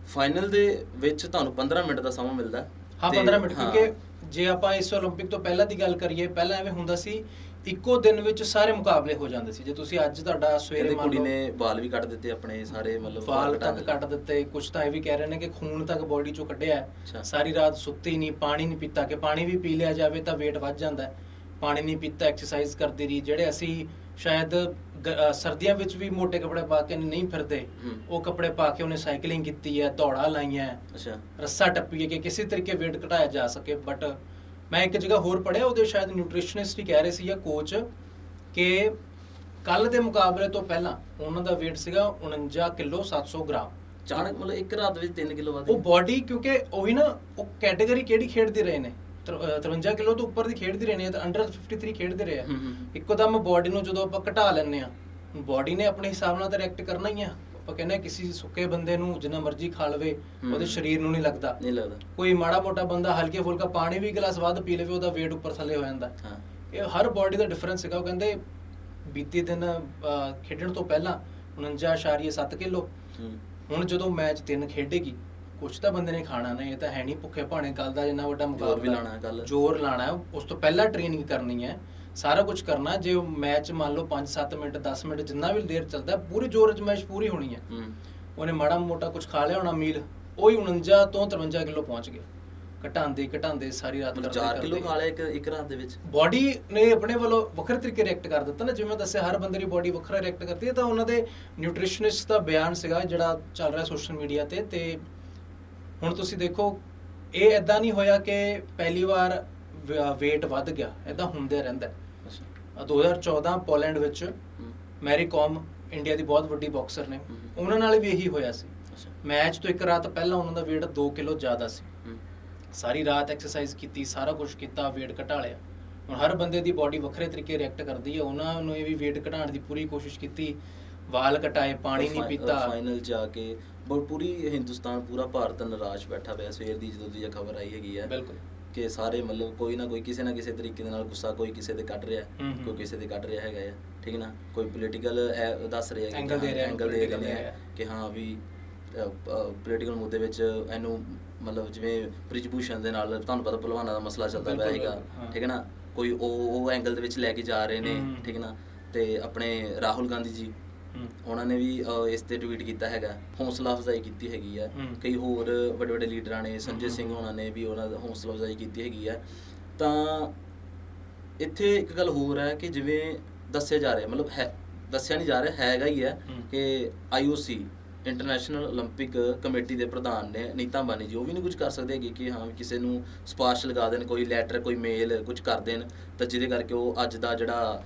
ਫਾਈਨਲ ਦੇ ਵਿੱਚ ਤੁਹਾਨੂੰ 15 ਮਿੰਟ ਦਾ ਸਮਾਂ ਮਿਲਦਾ ਹੈ ਹਾਂ ਤੇ- 15 ਮਿੰਟ ਹਾਂ, ਕਿਉਂਕਿ ਜੇ ਆਪਾਂ ਇਸ 올림픽 ਤੋਂ ਪਹਿਲਾਂ ਦੀ ਗੱਲ ਕਰੀਏ ਪਹਿਲਾਂ ਐਵੇਂ ਹੁੰਦਾ ਸੀ ਇੱਕੋ ਦਿਨ ਵਿੱਚ ਸਾਰੇ ਮੁਕਾਬਲੇ ਹੋ ਜਾਂਦੇ ਸੀ ਜੇ ਤੁਸੀਂ ਅੱਜ ਤੁਹਾਡਾ ਸਵੇਰੇ ਕਹਿੰਦੇ ਮੰਨ ਕੁੜੀ ਲਓ ਨੇ ਵਾਲ ਵੀ ਕੱਟ ਦਿੱਤੇ ਆਪਣੇ ਸਾਰੇ ਮਤਲਬ ਵਾਲ ਘਟਾ ਤੱਕ ਦਿੱਤੇ। ਕੱਟ ਦਿੱਤੇ ਕੁਝ ਤਾਂ ਇਹ ਵੀ ਕਹਿ ਰਹੇ ਨੇ ਕਿ ਖੂਨ ਤੱਕ ਬੋਡੀ ਚੋਂ ਕੱਢਿਆ ਹੈ। ਅੱਛਾ। ਸਾਰੀ ਰਾਤ ਸੁੱਤੀ ਨਹੀਂ ਪਾਣੀ ਨਹੀਂ ਪੀਤਾ ਕਿ ਪਾਣੀ ਵੀ ਪੀ ਲਿਆ ਜਾਵੇ ਤਾਂ weight ਵੱਧ ਜਾਂਦਾ ਹੈ ਪਾਣੀ ਨਹੀਂ ਪੀਤਾ ਐਕਸਰਸਾਈਜ਼ ਕਰਦੀ ਰਹੀ ਜਿਹੜੇ ਅਸੀਂ ਸ਼ਾਇਦ ਗ- ਅ, ਸਰਦੀਆਂ ਵਿੱਚ ਵੀ ਮੋٹے ਕੱਪੜੇ ਪਾ ਕੇ ਨਹੀਂ ਫਿਰਦੇ। ਹੂੰ। ਉਹ ਕੱਪੜੇ ਪਾ ਕੇ ਉਹਨੇ ਸਾਈਕਲਿੰਗ ਕੀਤੀ ਹੈ ਦੌੜਾਂ ਲਾਈਆਂ ਹੈ, ਅੱਛਾ। ਰੱਸਾ ਟੱਪੀ ਹੈ ਕਿ ਕਿਸੇ ਤਰੀਕੇ weight ਘਟਾਇਆ ਜਾ ਸਕੇ ਬਟ ਮੈਂ ਇੱਕ ਜਗ੍ਹਾ ਹੋਰ ਪੜਿਆ ਉਹਦੇ ਸ਼ਾਇਦ ਨਿਊਟ੍ਰੀਸ਼ਨਿਸਟ ਹੀ ਕਹਿ ਰਹੇ ਸੀ ਜਾਂ ਕੋਚ ਕਿ ਕੱਲ ਦੇ ਮੁਕਾਬਲੇ ਤੋਂ ਪਹਿਲਾਂ ਉਹਨਾਂ ਦਾ weight ਸੀਗਾ 49 ਕਿਲੋ 700 ਗ੍ਰਾਮ। ਚਾਣਕ ਮਤਲਬ ਇੱਕ ਰਾਤ ਵਿੱਚ 3 ਕਿਲੋ ਵੱਧ ਉਹ ਬਾਡੀ ਕਿਉਂਕਿ ਉਹੀ ਨਾ ਉਹ ਕੈਟਾਗਰੀ ਕਿਹੜੀ ਖੇਡਦੇ ਰਹੇ ਨੇ? 53 ਕਿਲੋ ਤੋਂ ਉੱਪਰ ਦੀ ਖੇਡਦੇ ਰਹੇ ਨੇ ਤਾਂ ਅੰਡਰ 53 ਖੇਡਦੇ ਰਹੇ ਆ। ਹੂੰ। ਇੱਕੋਦਮ ਬਾਡੀ ਨੂੰ ਜਦੋਂ ਆਪਾਂ ਘਟਾ ਲੈਂਦੇ ਆ ਬਾਡੀ ਨੇ ਆਪਣੇ ਹਿਸਾਬ ਨਾਲ ਤਾਂ ਰਿਐਕਟ ਕਰਨਾ ਹੀ ਆ। ਆਪਾਂ ਕਹਿੰਦੇ ਕਿਸੇ ਸੁੱਕੇ ਬੰਦੇ ਨੂੰ ਜਿੰਨਾ ਮਰਜ਼ੀ ਖਾ ਲਵੇ। ਉਹਦੇ ਸਰੀਰ ਨੂੰ ਨਹੀਂ ਲੱਗਦਾ। ਨਹੀਂ ਲੱਗਦਾ। ਕੋਈ ਮਾੜਾ ਮੋਟਾ ਬੰਦਾ ਹਲਕੇ ਫੁਲਕਾ ਪਾਣੀ ਵੀ ਗਲਾਸ ਵੱਧ ਪੀ ਲਵੇ ਉਹਦਾ weight ਉੱਪਰ ਥੱਲੇ ਹੋ ਜਾਂਦਾ। ਹਾਂ। ਇਹ ਹਰ ਬਾਡੀ ਦਾ ਡਿਫਰੈਂਸ ਹੈਗਾ। ਉਹ ਕਹਿੰਦੇ ਬੀਤੇ ਦਿਨ ਖੇਡਣ ਤੋਂ ਪਹਿਲਾਂ 49.7 ਕਿਲੋ। ਹੁਣ ਜਦੋਂ ਮੈਚ ਤਿੰਨ ਖੇਡੇਗੀ ਕੁਛ ਤਾਂ ਬੰਦੇ ਨੇ ਖਾਣਾ ਨੇ ਇਹ ਤਾਂ ਹੈ ਨਹੀਂ ਭੁੱਖੇ ਭਾਣੇ ਕੱਲ ਦਾ ਜਿੰਨਾ ਵੱਡਾ ਮੁਕਾਬਲਾ ਜ਼ੋਰ ਵੀ ਹੈ ਕੱਲ੍ਹ। ਜ਼ੋਰ ਲਾਣਾ ਹੈ ਉਸ ਤੋਂ ਪਹਿਲਾਂ ਟ੍ਰੇਨਿੰਗ ਕਰਨੀ ਹੈ ਸਾਰਾ ਕੁਝ ਕਰਨਾ ਜੇ ਉਹ ਮੈਚ ਮੰਨ ਲਓ 5-7 ਮਿੰਟ 10 ਮਿੰਟ ਜਿੰਨਾ ਵੀ ਦੇਰ ਚੱਲਦਾ ਹੈ, ਪੂਰੀ ਜ਼ੋਰ ਅਜਮਾਇਸ਼ ਪੂਰੀ ਹੋਣੀ ਹੈ। ਹੂੰ। ਉਹਨੇ ਮਾੜਾ ਮੋਟਾ ਕੁਝ ਖਾ ਲਿਆ ਹੋਣਾ ਮੀਲ ਉਹ ਹੀ 49 ਤੋਂ 53 ਕਿਲੋ ਪਹੁੰਚ ਗਿਆ ਘਟਾਉਂਦੇ ਘਟਾਉਂਦੇ ਸਾਰੀ ਰਾਤ ਮਤਲਬ ਕਰਦੇ 4 ਕਿਲੋ ਖਾ ਲਿਆ ਇੱਕ ਇੱਕ ਰਾਤ ਦੇ ਵਿੱਚ? ਬਾਡੀ ਨੇ ਆਪਣੇ ਵੱਲੋਂ ਵੱਖਰੇ ਤਰੀਕੇ ਰਿਐਕਟ ਕਰ ਦਿੱਤਾ ਨਾ ਜਿਵੇਂ ਮੈਂ ਦੱਸਿਆ ਹਰ ਬੰਦੇ ਦੀ ਬਾਡੀ ਵੱਖਰਾ ਰਿਐਕਟ ਕਰਦੀ ਹੈ ਤਾਂ ਉਹਨਾਂ ਦੇ ਨਿਊਟ੍ਰੀਸ਼ਨਿਸਟ ਦਾ ਬਿਆਨ ਸੀਗਾ ਜਿਹੜਾ ਚੱਲ ਰਿਹਾ ਸੋਸ਼ਲ ਮੀਡੀਆ ਤੇ ਤੇ ਹੁਣ ਤੁਸੀਂ ਦੇਖੋ ਇਹ ਐਦਾਂ ਨਹੀਂ ਹੋਇਆ ਕਿ ਪਹਿਲੀ ਵਾਰ weight ਵੱਧ ਗਿਆ ਐਦਾਂ ਹੁੰਦੇ ਰਹਿੰਦਾ। ਅੱਛਾ। ਆਹ 2014 ਪੋਲੈਂਡ ਵਿੱਚ ਮੈਰੀ ਕਾਮ ਇੰਡੀਆ ਦੀ ਬਹੁਤ ਵੱਡੀ ਬਾਕਸਰ ਨੇ। ਉਹਨਾਂ ਨਾਲ ਵੀ ਇਹੀ ਹੋਇਆ ਸੀ। ਮੈਚ ਤੋਂ ਇੱਕ ਰਾਤ ਪਹਿਲਾਂ ਉਹਨਾਂ ਦਾ weight 2 ਕਿਲੋ ਜ਼ਿਆਦਾ ਸੀ। ਸਾਰੀ ਰਾਤ ਐਕਸਰਸਾਈਜ਼ ਕੀਤੀ ਸਾਰਾ ਕੁਝ ਕੀਤਾ weight ਘਟਾ ਲਿਆ। ਹੁਣ ਹਰ ਬੰਦੇ ਦੀ ਬਾਡੀ ਵੱਖਰੇ ਤਰੀਕੇ ਰਿਐਕਟ ਕਰਦੀ ਹੈ। ਉਹਨਾਂ ਨੂੰ ਇਹ ਵੀ weight ਘਟਾਉਣ ਦੀ ਪੂਰੀ ਕੋਸ਼ਿਸ਼ ਕੀਤੀ। ਵਾਲ ਘਟਾਏ ਪਾਣੀ ਨਹੀਂ ਪੀਤਾ। ਫਾਈਨਲ ਜਾ ਕੇ ਬਹੁਤ ਪੂਰੀ ਹਿੰਦੁਸਤਾਨ ਪੂਰਾ ਭਾਰਤ ਨਿਰਾਸ਼ ਬੈਠਾ ਪਿਆ ਸਵੇਰ ਦੀ ਜਦੋਂ ਦੀ ਇਹ ਖਬਰ ਆਈ ਹੈਗੀ ਹੈ ਬਿਲਕੁਲ ਕਿ ਸਾਰੇ ਮਤਲਬ ਕੋਈ ਨਾ ਕੋਈ ਕਿਸੇ ਨਾ ਕਿਸੇ ਤਰੀਕੇ ਦੇ ਨਾਲ ਗੁੱਸਾ ਕੋਈ ਕਿਸੇ ਤੇ ਕੱਢ ਰਿਹਾ ਹੂੰ, ਹੂੰ। ਕੋਈ ਕਿਸੇ ਤੇ ਕੱਢ ਰਿਹਾ ਹੈਗਾ ਆ ਠੀਕ ਹੈ ਨਾ ਕੋਈ ਪੋਲੀਟੀਕਲ ਦੱਸ ਰਿਹਾ ਦੇ ਰਿਹਾ, ਐਂਗਲ ਦੇ ਰਹੇ ਰਿਹਾ। ਕਿ ਹਾਂ ਵੀ ਪੋਲੀਟੀਕਲ ਮੁੱਦੇ ਵਿੱਚ ਇਹਨੂੰ ਮਤਲਬ ਜਿਵੇਂ ਬ੍ਰਿਜਭੂਸ਼ਣ ਦੇ ਨਾਲ ਤੁਹਾਨੂੰ ਪਤਾ ਭਲਵਾਨਾਂ ਦਾ ਮਸਲਾ ਚੱਲਦਾ ਪਿਆ ਹੈਗਾ ਹਾਂ। ਠੀਕ ਹੈ ਨਾ ਕੋਈ ਉਹ ਉਹ ਐਂਗਲ ਦੇ ਵਿੱਚ ਲੈ ਕੇ ਜਾ ਰਹੇ ਨੇ ਹੂੰ। ਠੀਕ ਹੈ ਨਾ ਤੇ ਆਪਣੇ ਰਾਹੁਲ ਗਾਂਧੀ ਜੀ ਹੂੰ। ਉਹਨਾਂ ਨੇ ਵੀ ਅਹ, ਇਸ ਤੇ ਟਵੀਟ ਕੀਤਾ ਹੈਗਾ ਹੌਸਲਾ ਅਫਜ਼ਾਈ ਕੀਤੀ ਹੈਗੀ ਹੈ ਹੂੰ। ਕਈ ਹੋਰ ਵੱਡੇ ਵੱਡੇ ਲੀਡਰਾਂ ਨੇ ਸੰਜੇ ਹੂੰ। ਸਿੰਘ ਉਹਨਾਂ ਨੇ ਵੀ ਉਹਨਾਂ ਦਾ ਹੌਸਲਾ ਅਫਜ਼ਾਈ ਕੀਤੀ ਹੈਗੀ ਹੈ ਤਾਂ ਇੱਥੇ ਇੱਕ ਗੱਲ ਹੋਰ ਹੈ ਕਿ ਜਿਵੇਂ ਦੱਸਿਆ ਜਾ ਰਿਹਾ ਮਤਲਬ ਹੈ ਦੱਸਿਆ ਨਹੀਂ ਜਾ ਰਿਹਾ ਹੈਗਾ ਹੀ ਹੈ ਹੂੰ। ਕਿ ਆਈਓਸੀ ਇੰਟਰਨੈਸ਼ਨਲ 올림픽 ਕਮੇਟੀ ਦੇ ਪ੍ਰਧਾਨ ਨੇ ਨੀਤਾ ਅੰਬਾਨੀ ਜੀ ਉਹ ਵੀ ਨਹੀਂ ਕੁਝ ਕਰ ਸਕਦੇ ਹੈਗੇ ਕਿ ਹਾਂ ਵੀ ਕਿਸੇ ਨੂੰ ਸਪਾਰਸ਼ ਲਗਾ ਦੇਣ ਕੋਈ ਲੈਟਰ ਕੋਈ ਮੇਲ ਕੁਝ ਕਰ ਦੇਣ ਤਾਂ ਜਿਹਦੇ ਕਰਕੇ ਉਹ ਅੱਜ ਦਾ ਜਿਹੜਾ